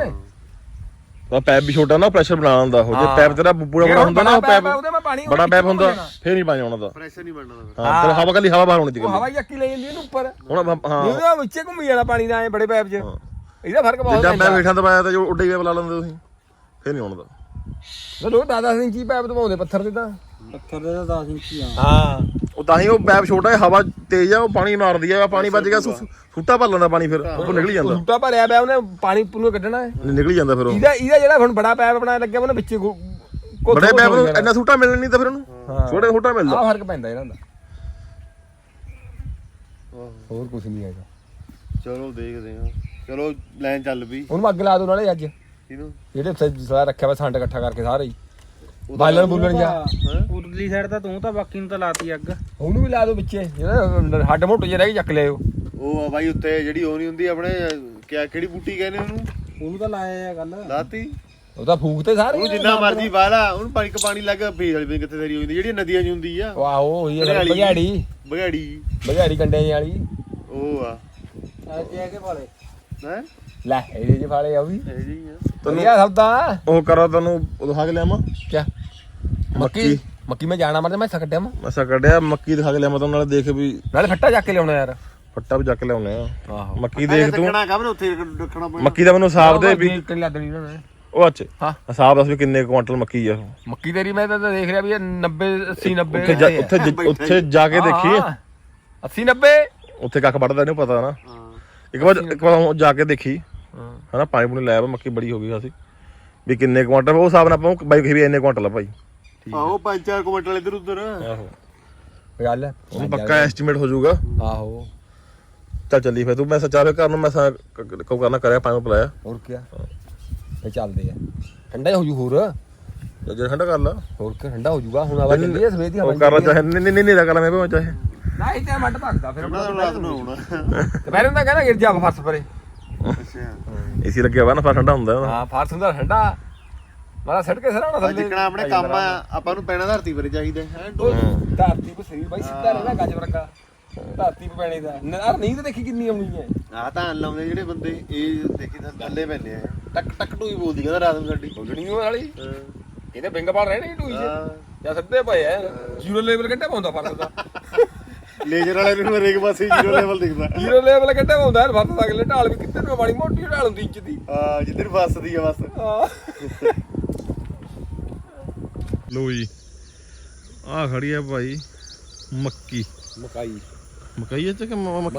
Speaker 3: ਤਾਂ ਪੈਪ ਵੀ ਛੋਟਾ ਨਾ ਪ੍ਰੈਸ਼ਰ ਬਣਾ ਦਿੰਦਾ ਉਹ। ਜੇ
Speaker 2: ਹਾਂ।
Speaker 3: ਪੈਪ ਤੇਰਾ ਪੂਰਾ ਬੜਾ ਹੁੰਦਾ ਨਾ ਪੈਪ
Speaker 2: ਪੈਪ ਉਹਦੇ ਮੈਂ ਪਾਣੀ
Speaker 3: ਬੜਾ ਪੈਪ ਹੁੰਦਾ
Speaker 2: ਹੋ।
Speaker 3: ਫੇਰ ਨਹੀਂ ਪਾਣੀ ਆਉਣਾ ਦਾ
Speaker 1: ਪ੍ਰੈਸ਼ਰ ਨਹੀਂ ਬਣਨਾ
Speaker 3: ਹਾਂ ਤੇਰਾ ਹਵਾ ਕੱਲੀ ਹਵਾ ਬਾਹਰ ਹੋਣੀ ਚਾਹੀਦੀ
Speaker 2: ਹਵਾ ਹੀ ਅੱਕੀ ਲੈ ਜਾਂਦੀ ਇਹਨੂੰ ਉੱਪਰ।
Speaker 3: ਹੁਣ ਹਾਂ।
Speaker 2: ਉਹਦੇ ਵਿੱਚੇ ਘੁੰਮੀ ਜਾਣਾ ਪਾਣੀ ਦਾ ਐ ਬੜੇ ਪੈਪ 'ਚ। ਇਹਦਾ ਫ਼ਰਕ ਬਹੁਤ
Speaker 3: ਜਿੱਦਾਂ
Speaker 2: ਪੈਂਦਾ।
Speaker 3: ਪੈਪ ਹੇਠਾਂ ਦਬਾਇਆ ਤਾਂ ਜੋ ਉੱਡੇ ਗਿਆ ਲਾ ਲੈਂਦੇ ਤੁਸੀਂ। ਫੇਰ ਨਹੀਂ ਆਉਣਾ ਦਾ
Speaker 2: ਲੋਕ 10 ਇੰਚੀ ਪੈਪ ਦਵਾਉਂਦੇ ਪੱਥਰ ਦੇ ਤਾਂ।
Speaker 4: ਪੱਥਰ ਦੇ ਤਾਂ 10 ਇੰਚੀ ਆ।
Speaker 2: ਹਾਂ।
Speaker 3: ਉਹ ਤਾਂ ਹੀ ਉਹ ਪੈਪ ਛੋਟਾ ਹੈ ਹਵਾ ਤੇਜ਼ ਆ ਉਹ ਪਾਣੀ ਮਾਰਦੀ ਆ ਪਾਣੀ ਵੱਜ ਗਿਆ ਸੁੱਟਾ ਭਰ ਲੈਂਦਾ ਪਾਣੀ ਫਿਰ ਉਹ ਨਿਕਲ ਜਾਂਦਾ।
Speaker 2: ਟੂਟਾ ਭਰਿਆ ਪਿਆ ਉਹਨੇ ਪਾਣੀ ਪੂਰਾ ਕੱਢਣਾ ਹੈ।
Speaker 3: ਨਿਕਲ ਜਾਂਦਾ ਫਿਰ ਉਹ।
Speaker 2: ਇਹਦਾ ਇਹਦਾ ਜਿਹੜਾ ਹੁਣ ਬੜਾ ਪੈਪ ਬਣਾਇਆ ਲੱਗਿਆ ਉਹਨੇ ਵਿੱਚੇ ਗੋ-
Speaker 3: ਬੜੇ ਪੈਪ ਨੂੰ ਇੰਨਾ ਸੁੱਟਾ ਮਿਲਣ ਨਹੀਂ ਤਾਂ ਫਿਰ ਉਹਨੂੰ। ਛੋਟੇ ਛੋਟਾ ਮਿਲਦਾ।
Speaker 2: ਆਹ ਫ਼ਰਕ ਪੈਂਦਾ ਇਹਨਾਂ ਦਾ। ਹੋਰ ਕੁਝ ਨਹੀਂ ਹੈਗਾ।
Speaker 1: ਚਲੋ ਦੇਖਦੇ ਹਾਂ। ਚਲੋ ਲੈਣ ਚੱਲ ਪਈ।
Speaker 2: ਉਹਨੂੰ ਅੱਗ ਲਾ ਦੋ ਨਾਲੇ ਅੱਜ।
Speaker 1: ਇਹਨੂੰ
Speaker 2: ਜਿਹੜੇ ਉੱਥੇ ਸਾਰਾ ਰੱਖਿਆ ਵਾ ਸੰਡ ਇਕੱਠਾ ਕਰਕੇ ਸਾਰੇ ਹੀ। ਬਾਲਣ ਬੁਲਣ ਜਾ
Speaker 4: ਉਰਲੀ ਸਾਈਡ ਤਾਂ ਤੂੰ ਤਾਂ ਬਾਕੀ ਨੂੰ ਤਾਂ ਲਾਤੀ ਅੱਗ।
Speaker 2: ਉਹਨੂੰ ਵੀ ਲਾ ਦੋ ਵਿੱਚੇ ਜਿਹੜਾ ਹੱਡ ਮੋਟੇ ਜਿਹੇ ਰਹਿ ਗਏ ਚੱਕ ਲਿਓ
Speaker 1: ਉਹ ਆ ਬਾਈ ਉੱਤੇ ਜਿਹੜੀ ਉਹ ਨਹੀਂ ਹੁੰਦੀ ਆਪਣੇ ਕਿਆ ਕਿਹੜੀ ਬੂਟੀ ਕਹਿੰਦੇ ਉਹਨੂੰ?
Speaker 4: ਉਹਨੂੰ ਤਾਂ ਲਾਇਆ ਆ ਗੱਲ।
Speaker 1: ਲਾਤੀ?
Speaker 2: ਉਹ ਤਾਂ ਫੂਕ ਤੇ ਸਾਰੇ
Speaker 1: ਉਹਨੂੰ ਜਿੰਨਾ ਮਰਜ਼ੀ ਵਾਲਾ ਉਹਨੂੰ ਪਾਣੀ ਪਾਣੀ ਲੱਗ ਫੇਰ ਵਾਲੀ ਵੀ ਕਿੱਥੇ ਤੇਰੀ ਹੁੰਦੀ? ਜਿਹੜੀ ਨਦੀਆਂ 'ਚ ਹੁੰਦੀ ਆ।
Speaker 2: ਵਾਹ ਉਹ ਹੋਈ ਹੈ
Speaker 1: ਬਘਿਆੜੀ।
Speaker 2: ਬਗਿਆੜੀ
Speaker 1: ਬਗਾੜੀ
Speaker 2: ਬਗਿਆੜੀ ਕੰਡੇ ਵਾਲੀ।
Speaker 1: ਉਹ ਆ।
Speaker 4: ਅੱਜ ਆ ਕੇ ਭਾਲੇ
Speaker 1: ਹੈ?
Speaker 2: ਲੈ ਇਹਦੇ ਜੇ ਫਾਲੇ ਆ ਉਹ ਵੀ।
Speaker 1: ਇਹ ਜੀ ਆ।
Speaker 2: ਵਧੀਆ ਸਬਦਾ
Speaker 3: ਉਹ ਕਰਾ ਤੈਨੂੰ ਉਹ ਦਿਖਾ ਕੇ ਲਿਆਵਾਂ।
Speaker 2: ਕਿਆ? ਮੱਕੀ। ਮੱਕੀ। ਮੈਂ ਜਾਣਾ ਮਰਦਾ ਮੈਂ ਸਕੜਿਆ ਮੈਂ।
Speaker 3: ਮਸਾ ਕੱਢਿਆ ਮੱਕੀ ਦਿਖਾ ਕੇ ਲਿਆਵਾਂ ਤੈਨੂੰ ਨਾਲੇ ਦੇਖ ਵੀ
Speaker 2: ਨਾਲੇ ਫੱਟਾ ਚੱਕ ਕੇ ਲਿਆਉਣਾ ਯਾਰ।
Speaker 3: ਫੱਟਾ ਵੀ ਚੱਕ ਲਿਆਉਣੇ ਆ।
Speaker 2: ਆਹੋ।
Speaker 3: ਮੱਕੀ ਦੇਖ ਤੂੰ
Speaker 1: ਰੱਖਣਾ ਕਬਰ ਉੱਥੇ ਰੱਖਣਾ ਪੈਣਾ।
Speaker 3: ਮੱਕੀ ਦਾ ਮੈਨੂੰ ਹਿਸਾਬ ਦੇ ਵੀ
Speaker 2: ਕਿੰਨੀ ਲੱਦਣੀ ਇਹਨਾਂ ਨੇ
Speaker 3: ਉਹ ਅੱਛੇ।
Speaker 2: ਹਾਂ।
Speaker 3: ਹਿਸਾਬ ਦੱਸ ਵੀ ਕਿੰਨੇ ਕੁਆਂਟਲ ਮੱਕੀ ਆ। ਉਹ
Speaker 2: ਮੱਕੀ ਤੇਰੀ ਮੈਂ ਤਾਂ ਦੇਖ ਰਿਹਾ ਵੀ ਇਹ 90 80 90
Speaker 3: ਉੱਥੇ ਜਾ- ਉੱਥੇ ਜ- ਉੱਥੇ ਜਾ ਕੇ ਦੇਖੀ
Speaker 2: 80 90
Speaker 3: ਉੱਥੇ ਕੱਖ ਵੱਢਦਾ ਨਹੀਂ ਪਤਾ ਨਾ। ਇੱਕ ਵਾਰ ਇੱਕ ਵਾਰ ਉਹ ਜਾ ਕੇ ਦੇਖੀ।
Speaker 2: ਹਾਂ।
Speaker 3: ਹਨਾ ਪਾਣੀ ਪੂਣੀ ਲਾਇਆ ਵਾ ਮੱਕੀ ਬੜੀ ਹੋ ਗਈ ਖਾਸੀ। ਵੀ ਕਿੰਨੇ ਕੁਆਂਟਲ ਉਹ ਹਿਸਾਬ ਨਾਲ ਆਪਾਂ ਉਹ ਬਾਈ ਕਹੀ ਵੀ ਇੰਨੇ ਕੁਆਂਟਲ ਆ ਭਾਈ।
Speaker 1: ਆਹੋ ਪੰਜ ਚਾਰ ਕੁਇੰਟਲ ਇੱਧਰ ਉੱਧਰ।
Speaker 3: ਆਹੋ।
Speaker 2: ਗੱਲ ਹੈ?
Speaker 3: ਉਹ ਪੱਕਾ ਐਸਟੀਮੇਟ ਹੋ ਜਾਊਗਾ।
Speaker 2: ਆਹੋ।
Speaker 3: ਚੱਲ ਚੱਲੀ ਫਿਰ ਤੂੰ ਮੈਂ ਸਚਾਰੇ ਘਰ ਨੂੰ ਮੈਂ ਸਾ ਕੋ ਕਰਨਾ ਕਰਿਆ ਪਾਣੀ ਪਿਲਾਇਆ।
Speaker 2: ਹੋਰ ਕੀ ਇਹ ਚੱਲਦੇ ਆ। ਠੰਡਾ ਹੀ ਜੂ ਹੋਰ?
Speaker 3: ਜੇ ਠੰਡਾ ਕਰ ਲਾ।
Speaker 2: ਹੋਰ ਕੀ ਠੰਡਾ ਹੋ ਜੂਗਾ? ਹੁਣ ਹਵਾ ਚੱਲਦੀ ਹੈ ਸਵੇਰ ਦੀ ਹਵਾ
Speaker 3: ਕਰ ਲਾ ਚਾਹੇ ਨਹੀਂ ਨਹੀਂ ਨਹੀਂ ਕਰ ਲਾ ਮੈਂ ਭਾਵੇਂ ਚਾਹੇ।
Speaker 2: ਨਾ ਇਹ ਤੇ ਮੱਟ ਭਗਦਾ ਫਿਰ।
Speaker 1: ਉਹਨਾਂ ਦਾ ਰਾਤ ਨੂੰ ਆਉਣਾ।
Speaker 2: ਦੁਪਹਿਰ ਹੁੰਦਾ ਕਹਿੰਦਾ ਗਿਰ ਜਾ ਫਰਸ ਪਰੇ।
Speaker 1: ਅੱਛਾ।
Speaker 3: ਏਸੀ ਲੱਗਿਆ ਵਾ ਨਾ ਫਿਰ ਠੰਡਾ ਹੁੰਦਾ
Speaker 2: ਹਾਂ ਫਰਸ ਹੁੰਦਾ ਠੰਡਾ। ਮਾਰਾ ਸੜ ਕੇ ਸਰਾਣਾ
Speaker 1: ਆ
Speaker 2: ਥੱਲੇ।
Speaker 1: ਜਿੱਕਣਾ ਆਪਣੇ ਕੰਮ ਆ ਆਪਾਂ ਨੂੰ ਪੈਣਾ ਧਰਤੀ ਪਰ ਚਾਹੀਦਾ ਹੈ
Speaker 2: ਧਰਤੀ ਕੋ ਸਰੀਰ ਬਾਈ ਸਿੱਧਾ ਰਹਿਣਾ ਗੱਜ ਵਰਗਾ। ਧਰਤੀ ਪੇ ਪੈਣੇ ਦਾ। ਨਰ ਨਹੀਂ ਤਾਂ ਦੇਖੀ ਕਿੰਨੀ ਆਉਣੀ ਹੈ।
Speaker 1: ਆ ਤਾਂ ਲਾਉਂਦੇ ਜਿਹੜੇ ਬੰਦੇ ਇਹ ਦੇਖੀ ਥੱਲੇ- ਥੱਲੇ ਪੈਂਦੇ ਆ। ਟਕ ਟਕ ਟੂਈ ਬੋਲਦੀ ਕਹਿੰਦਾ ਰਾਤ ਨੂੰ ਸਾਡੀ।
Speaker 2: ਬੋਲਣੀ ਉਹ ਵਾਲੀ।
Speaker 1: ਹਾਂ।
Speaker 2: ਇਹਦੇ ਬਿੰਗ ਪਾਲ ਰਹਿਣੇ ਟੂਈ
Speaker 1: ਹਾਂ।
Speaker 2: ਜਾਂ ਸਿੱਧੇ ਪਏ ਐ ਜ਼ੀਰੋ ਲੈਵਲ ਕੱਟਾ ਪਾਉਂਦਾ ਫ਼ਰਕ ਦਾ
Speaker 1: ਲੇਜ਼ਰ ਵਾਲੇ ਨੂੰ ਹਰੇਕ ਪਾਸੇ ਜ਼ੀਰੋ ਲੈਵਲ ਦਿਖਦਾ।
Speaker 2: ਜ਼ੀਰੋ ਲੈਵਲ ਕੱਟਾ ਪਾਉਂਦਾ ਫ਼ਰਕ ਦਾ ਅਗਲੇ ਢਾਲ ਵੀ ਕਿੱਥੇ ਨੂੰ ਮਾੜੀ ਮੋਟੀ ਢਾਲ ਹੁੰਦੀ ਇੰਚ ਦੀ।
Speaker 1: ਆ ਜਿੱਧਰ ਫਸਦੀ ਆ ਬਸ
Speaker 2: ਹਾਂ।
Speaker 3: ਲੋ ਜੀ। ਆ ਖੜੀ ਆ ਭਾਈ ਮੱਕੀ।
Speaker 2: ਮਕਾਈ।
Speaker 3: ਮਕਈ ਇਹ ਚ ਕਿ ਮ- ਮੱਕੀ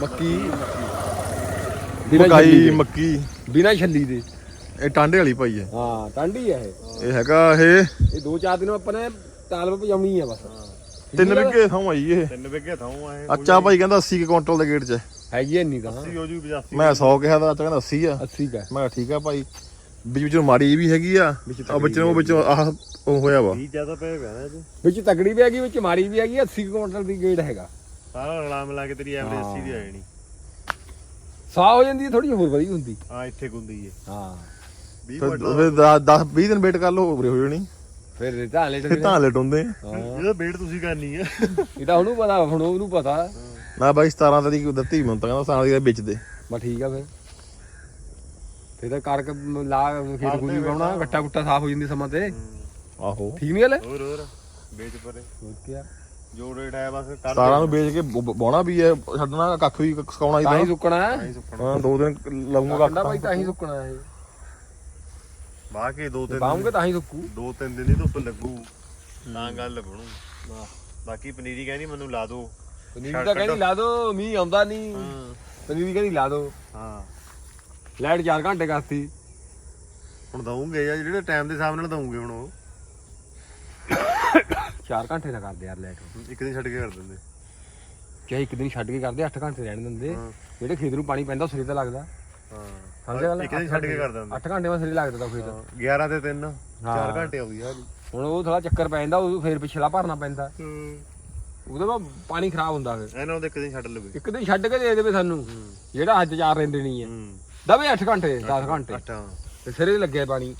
Speaker 2: ਮੱਕੀ ਮੱਕੀ।
Speaker 3: ਮਕਾਈ ਮੱਕੀ।
Speaker 2: ਬਿਨਾ ਛੱਲੀ ਦੇ।
Speaker 3: ਇਹ ਟਾਂਡੇ ਵਾਲੀ ਭਾਈ ਹੈ
Speaker 2: ਹਾਂ ਟਾਂਡੀ ਹੈ ਇਹ।
Speaker 3: ਇਹ ਹੈਗਾ ਇਹ
Speaker 2: ਇਹ ਦੋ ਚਾਰ ਦਿਨ ਆਪਾਂ ਨੇ ਤਾਲਬ ਪਜਾਉਣੀ ਆ ਬਸ।
Speaker 3: ਤਿੰਨ ਵਿਗੇ ਥਾਂ ਆਈ ਇਹ।
Speaker 1: ਤਿੰਨ ਵਿਗੇ ਥਾਂ ਆਏ
Speaker 3: ਅੱਚਾ ਭਾਈ ਕਹਿੰਦਾ 80 ਕੁ ਕੁਇੰਟਲ ਦੇ ਗੇਟ 'ਚ। ਹੈ।
Speaker 2: ਹੈਗੀ ਐ ਨਹੀਂ ਤਾਂ।
Speaker 1: ਸੀ ਹੋ ਜੂ 85
Speaker 3: ਮੈਂ 100 ਕਿਹਾ ਤਾਂ ਅੱਚਾ ਕਹਿੰਦਾ 80 ਆ।
Speaker 2: 80 ਕਾ।
Speaker 3: ਮੈਂ ਕਿਹਾ ਠੀਕ ਆ ਭਾਈ। ਵਿੱਚ ਵਿੱਚ ਮਾੜੀ ਵੀ ਹੈਗੀ ਆ ਆ ਵਿੱਚ ਉਹ ਵਿੱਚ ਆਹ ਉਹ ਹੋਇਆ ਵਾ।
Speaker 1: 20 ਜ਼ਿਆਦਾ ਪਏ ਪਿਆ ਨਾ ਇਹ
Speaker 2: ਵਿੱਚ ਤਕੜੀ ਵੀ ਹੈਗੀ ਵਿੱਚ ਮਾੜੀ ਵੀ ਹੈਗੀ 80 ਕੁਇੰਟਲ ਦੀ ਗੇੜ ਹੈਗਾ।
Speaker 1: ਸਾਰਾ ਰਲਾ ਮਿਲਾ ਕੇ ਤੇਰੀ ਐਵਰੇਜ 80 ਦੀ ਆ ਜਾਣੀ।
Speaker 2: ਸਾਹ ਹੋ ਜਾਂਦੀ ਥੋੜੀ ਹੋਰ ਵਧੀਆ ਹੁੰਦੀ।
Speaker 1: ਆ ਇੱਥੇ ਗੁੰਦੀ ਏ
Speaker 2: ਹਾਂ।
Speaker 1: 20
Speaker 3: ਫਿਰ
Speaker 1: ਵੱਡਾ
Speaker 3: ਫਿਰ 10 20 ਦਿਨ ਵੇਟ ਕਰ ਲਓ ਉਰੇ ਹੋ ਜਾਣੀ।
Speaker 2: ਫਿਰ ਢਾਲੇ
Speaker 3: ਫਿਰ ਤਾਂ ਲੇਟ ਹੁੰਦੇ
Speaker 2: ਹਾਂ।
Speaker 1: ਇਹਦਾ ਵੇਟ ਤੁਸੀਂ ਕਰਨੀ ਆ।
Speaker 2: ਇਹ ਤਾਂ ਉਹਨੂੰ ਪਤਾ ਹੁਣ ਉਹਨੂੰ ਪਤਾ।
Speaker 3: ਨਾ ਬਾਈ 17 ਤਰੀਕ ਦਿੱਤੀ ਮੈਨੂੰ ਤਾਂ ਕਹਿੰਦਾ 17 ਤਰੀਕ ਵਿੱਚ ਦੇ।
Speaker 2: ਬਸ ਠੀਕ ਆ ਫਿਰ। ਫਿਰ ਤਾਂ ਕਰਕ ਲਾ ਖੇਤ ਵੀ ਪਾਉਣਾ ਗੱਟਾ ਗੁੱਟਾ ਸਾਫ਼ ਹੋ ਜਾਂਦੀ ਸਮਾਂ ਤੇ।
Speaker 3: ਆਹੋ।
Speaker 2: ਠੀਕ ਨਹੀਂ ਹਲੇ
Speaker 1: ਹੋਰ ਹੋਰ। ਵੇਚ ਪਰੇ।
Speaker 2: ਹੋਰ ਕੀ
Speaker 1: ਜੋ ਰੇਟ ਆਇਆ ਬਸ ਕਰ
Speaker 3: 17 ਨੂੰ ਵੇਚ ਕੇ ਬਾਉਣਾ ਵੀ ਹੈ ਛੱਡਣਾ ਕੱਖ ਵੀ ਸਕਾਉਣਾ
Speaker 2: ਤਾਂ। ਹੀ ਸੁੱਕਣਾ। ਹੈ
Speaker 1: ਨਹੀਂ ਸੁੱਕਣਾ।
Speaker 3: ਹਾਂ ਦੋ ਦਿਨ ਲਾਉਂਗਾ
Speaker 2: ਭਾਈ ਤਾਂ। ਹੀ ਸੁੱਕਣਾ ਹੈ
Speaker 1: ਬਾਹ ਕੇ ਦੋ ਤਿੰਨ
Speaker 2: ਬਾਉਂਗੇ ਤਾਂ ਹੀ ਸੁੱਕੂ।
Speaker 1: ਦੋ ਤਿੰਨ ਦਿਨ ਹੀ ਧੁੱਪ ਲੱਗੂ। ਤਾਂ ਗੱਲ ਬਣੂ। ਬਾਕੀ ਪਨੀਰੀ ਕਹਿੰਦੀ ਮੈਨੂੰ ਲਾ ਦੋ।
Speaker 2: ਪਨੀਰ ਤਾਂ ਕਹਿੰਦੀ ਲਾ ਦੋ ਮੀਂਹ ਆਉਂਦਾ ਨਹੀਂ।
Speaker 1: ਹਾਂ।
Speaker 2: ਪਨੀਰ ਕਹਿੰਦੀ ਲਾ ਦੋ।
Speaker 1: ਹਾਂ।
Speaker 2: ਲਾਈਟ 4 ਘੰਟੇ ਕਰਤੀ।
Speaker 1: ਹੁਣ ਦਊਂਗੇ ਜਾਂ ਜਿਹੜੇ ਟਾਈਮ ਦੇ ਹਿਸਾਬ ਨਾਲ ਦਊਂਗੇ ਹੁਣ ਉਹ।
Speaker 2: 4 ਘੰਟੇ ਨਾ ਕਰਦੇ ਯਾਰ ਲਾਈਟ।
Speaker 1: ਇੱਕ ਦਿਨ ਛੱਡ ਕੇ ਕਰ ਦਿੰਦੇ।
Speaker 2: ਚਾਹੇ ਇੱਕ ਦਿਨ ਛੱਡ ਕੇ ਕਰਦੇ 8 ਘੰਟੇ ਰਹਿਣ ਦਿੰਦੇ।
Speaker 1: ਹਾਂ।
Speaker 2: ਜਿਹੜੇ ਖੇਤ ਨੂੰ ਪਾਣੀ ਪੈਂਦਾ ਉਹ ਸਿਰੇ ਤੇ ਲੱਗਦਾ।
Speaker 1: ਹਾਂ।
Speaker 2: ਸਮਝਿਆ ਗੱਲ?
Speaker 1: ਇੱਕ ਦਿਨ ਛੱਡ ਕੇ ਕਰ ਦਿੰਦੇ।
Speaker 2: 8 ਘੰਟੇ ਬਾਅਦ ਸਿਰੇ ਲੱਗਦਾ ਤਾਂ ਖੇਤ।
Speaker 1: 11 ਤੇ 3
Speaker 2: ਹਾਂ।
Speaker 1: 4 ਘੰਟੇ ਹੋ ਗਈ ਆ
Speaker 2: ਹੁਣ ਉਹ ਥੋੜਾ ਚੱਕਰ ਪੈ ਜਾਂਦਾ ਉਹ ਫੇਰ ਪਿਛਲਾ ਭਰਨਾ ਪੈਂਦਾ। ਉਹਦੇ ਬਾਅਦ ਪਾਣੀ ਖਰਾਬ ਹੁੰਦਾ ਫਿਰ।
Speaker 1: ਇਹਨਾਂ ਨੂੰ ਤਾਂ ਇੱਕ ਦਿਨ ਛੱਡ ਲਵੇ।
Speaker 2: ਇੱਕ ਦਿਨ ਛੱਡ ਕੇ ਦੇ ਦੇਵੇ ਸਾਨੂੰ। ਜਿਹੜਾ ਅੱਜ ਚਾਰ ਰਹਿੰਦੇ ਨਹੀਂ ਹੈ।
Speaker 1: ਹੂੰ।
Speaker 2: ਦਵੇ 8 ਘੰਟੇ 10 ਘੰਟੇ।
Speaker 1: ਅੱਟਾ
Speaker 2: ਤੇ ਸਿਰੇ ਤੇ ਲੱਗਿਆ ਪਾਣੀ।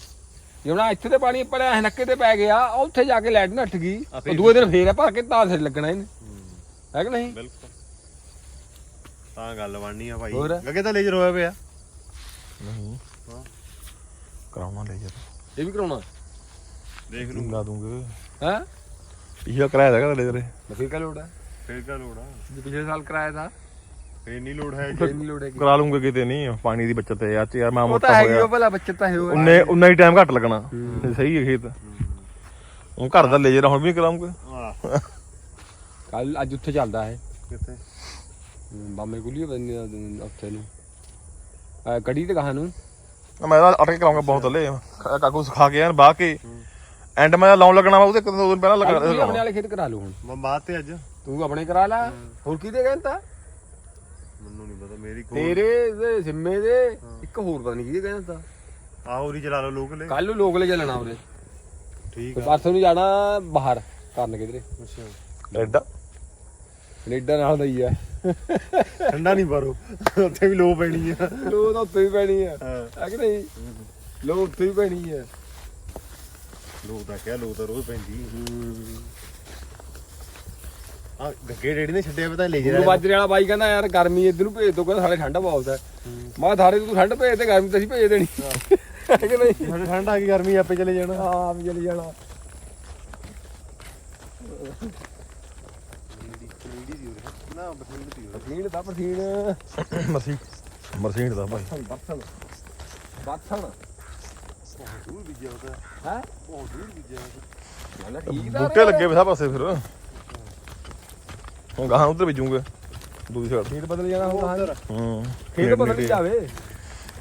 Speaker 2: ਜੇ ਹੁਣ ਇੱਥੇ ਤੇ ਪਾਣੀ ਆਪਣੇ ਐ ਨੱਕੇ ਤੇ ਪੈ ਗਿਆ ਉੱਥੇ ਜਾ ਕੇ ਲਾਈਟ ਨੱਠ ਗਈ ਉਹ ਦੂਏ ਦਿਨ ਫੇਰ ਆ ਭਰ ਕੇ ਤਾਂ ਸਿਰ ਲੱਗਣਾ ਇਹਨੇ। ਹੈ। ਕਿ ਨਹੀਂ?
Speaker 1: ਬਿਲਕੁਲ। ਤਾਂ ਗੱਲ ਬਣਨੀ ਆ ਭਾਈ? ਗੱਗੇ ਤਾਂ ਲੇਜਰ ਹੋਇਆ ਪਿਆ।
Speaker 3: ਨਹੀਂ।
Speaker 1: ਹਾਂ।
Speaker 3: ਕਰਾਉਣਾ ਲੈ ਜਾ
Speaker 2: ਇਹ ਵੀ ਕਰਾਉਣਾ?
Speaker 1: ਦੇਖ ਲੂ
Speaker 3: ਲਾ ਦੂੰਗੇ।
Speaker 2: ਹੈ?
Speaker 3: ਇਹ ਕਰਾਇਆ ਹੈਗਾ ਤੁਹਾਡੇ ਤੇਰੇ
Speaker 2: ਫੇਰ ਕਾ ਲੋੜ ਹੈ
Speaker 1: ਫੇਰ ਕਾ ਲੋੜ ਆ?
Speaker 2: ਪਿਛਲੇ ਸਾਲ ਕਰਾਇਆ ਤਾਂ।
Speaker 1: ਨਹੀਂ ਲੋੜ ਹੈ
Speaker 2: ਫੇਰ ਨਹੀਂ ਲੋੜ ਹੈਗੀ
Speaker 3: ਕਰਾ ਲੂੰਗੇ ਕਿਤੇ ਨਹੀਂ ਪਾਣੀ ਦੀ ਬੱਚਤ ਹੈ ਅੱਜ ਯਾਰ ਮੈਂ
Speaker 2: ਉਹ ਤਾਂ
Speaker 3: ਮੋਟਾ
Speaker 2: ਹੈਗੀ
Speaker 3: ਹੋਇਆ
Speaker 2: ਉਹ ਭਲਾ ਬੱਚਤ ਤਾਂ ਹੈ ਉਹ
Speaker 3: ਉਨੇ ਉਨਾ ਹੀ ਟਾਈਮ ਘੱਟ ਲੱਗਣਾ। ਸਹੀ ਹੈ ਖੇਤ। ਉਹ ਘਰ ਦਾ ਲੈ ਜਰਾ ਹੁਣ ਵੀ ਕਰਾਉਂਗੇ
Speaker 1: ਆਹ
Speaker 2: ਕੱਲ ਅੱਜ ਉੱਥੇ ਚੱਲਦਾ ਹੈ
Speaker 1: ਕਿੱਥੇ
Speaker 2: ਬਾਮੇ ਗੁਲੀਏ ਬੰਦੇ ਉੱਥੇ ਨੂੰ। ਆ ਕੜੀ ਤੇ ਕਹਾਂ ਨੂੰ?
Speaker 3: ਮੈਂ ਤਾਂ ਅਟਕ ਕਰਾਉਂਗਾ ਬਹੁਤ ਥੱਲੇ ਕਾਕੂ ਸਿਖਾ ਕੇ ਐਨ ਬਾਹ ਕੇ। ਐਂਡ ਮੈਂ ਲਾਉਣ ਲੱਗਣਾ ਵਾ ਉਹਦੇ ਇੱਕ ਦੋ ਦਿਨ ਪਹਿਲਾਂ
Speaker 2: ਕੱਲ੍ਹ ਤੁਸੀਂ ਆਪਣੇ
Speaker 3: ਲੱਗਣਾ
Speaker 2: ਵਾਲੇ ਖੇਤ ਕਰਾ ਲਓ ਹੁਣ।
Speaker 1: ਮੈਂ ਬਾਤ ਤੇ ਅੱਜ।
Speaker 2: ਤੂੰ ਆਪਣੇ ਕਰਾ ਲੈ। ਹੋਰ ਕੀ ਦੇ ਕਹਿੰਦਾ
Speaker 1: ਮੈਨੂੰ ਨਹੀਂ ਪਤਾ ਮੇਰੀ ਕੋਲ
Speaker 2: ਤੇਰੇ ਦੇ ਸਿੰਮੇ ਦੇ ਇੱਕ ਹੋਰ ਪਤਾ ਨਹੀਂ ਕਿਹਦੇ ਕਹਿੰਦਾ ਤਾਂ
Speaker 1: ਆਹ ਉਰੀ ਚਲਾ ਲਓ ਲੋਕ ਲੈ।
Speaker 2: ਕੱਲ ਨੂੰ ਲੋਕ ਲੈ ਚੱਲਣਾ ਉਹਦੇ
Speaker 1: ਠੀਕ ਆ।
Speaker 2: ਪਰਸੋਂ ਨੂੰ ਜਾਣਾ ਬਾਹਰ ਕਰਨ ਕਿਧਰੇ।
Speaker 1: ਅੱਛਾ।
Speaker 3: ਐਡਾ
Speaker 2: ਕੈਨੇਡਾ ਨਾਲ ਦਾ ਹੀ ਆ।
Speaker 1: ਠੰਡਾ ਨਹੀਂ ਬਾਰੋ ਉੱਥੇ ਵੀ ਲੋ ਪੈਣੀ ਆ।
Speaker 2: ਲੋ ਤਾਂ ਉੱਥੇ ਹੀ ਪੈਣੀ ਆ।
Speaker 1: ਹਾਂ।
Speaker 2: ਹੈ ਕਿ ਨਹੀਂ? ਲੋ ਉੱਥੇ ਹੀ ਪੈਣੀ ਆ।
Speaker 1: ਲੋ ਤਾਂ ਕਿਹਾ ਲੋ ਤਾਂ ਰੋਜ਼ ਪੈਂਦੀ ਆ ਗੱਗੇ ਡੇੜੀ ਨੇ ਛੱਡਿਆ ਪਤਾ ਲੇਜਰ
Speaker 2: ਗੁਰੂ ਬਾਜਰੇ ਵਾਲਾ ਬਾਈ ਕਹਿੰਦਾ ਯਾਰ ਗਰਮੀ ਇੱਧਰ ਨੂੰ ਭੇਜ ਦੋ ਕਹਿੰਦਾ ਸਾਡੇ ਠੰਡ ਬਹੁਤ ਹੈ। ਮੈਂ ਥਾਰੇ ਤੂੰ ਠੰਡ ਭੇਜ ਤੇ ਗਰਮੀ ਤਾਂ ਅਸੀਂ ਭੇਜ ਦੇਣੀ। ਹੈ। ਕਿ ਨਹੀਂ?
Speaker 1: ਸਾਡੇ ਠੰਡ ਆ ਗਈ ਗਰਮੀ ਆਪੇ ਚਲੇ ਜਾਣਾ।
Speaker 2: ਹਾਂ ਵੀ ਚਲੀ ਜਾਣਾ।
Speaker 1: ਨਾ ਬਠਿੰਡੇ। ਦੀ
Speaker 3: ਭਾਈ।
Speaker 2: ਬਰਸਨ ਬਰਸਨ
Speaker 1: ਦੂਰ ਵੀ ਗਿਆ ਉਹਦਾ।
Speaker 2: ਹੈ?
Speaker 1: ਦੂਰ ਵੀ ਗਿਆ
Speaker 2: ਗੱਲ ਠੀਕ ਦਾ
Speaker 3: ਬੂਟੇ ਲੱਗੇ ਵੇ ਸਭ ਪਾਸੇ ਫਿਰ। ਹੁਣ ਗਾਹਾਂ ਉਧਰ ਭੇਜੂਗੇ। ਦੂਜੀ ਸਾਈਡ
Speaker 2: ਖੇਤ ਬਦਲ ਜਾਣਾ ਹੁਣ
Speaker 1: ਉਧਰ।
Speaker 3: ਹੂੰ
Speaker 2: ਖੇਤ ਬਦਲ ਹੀ ਜਾਵੇ।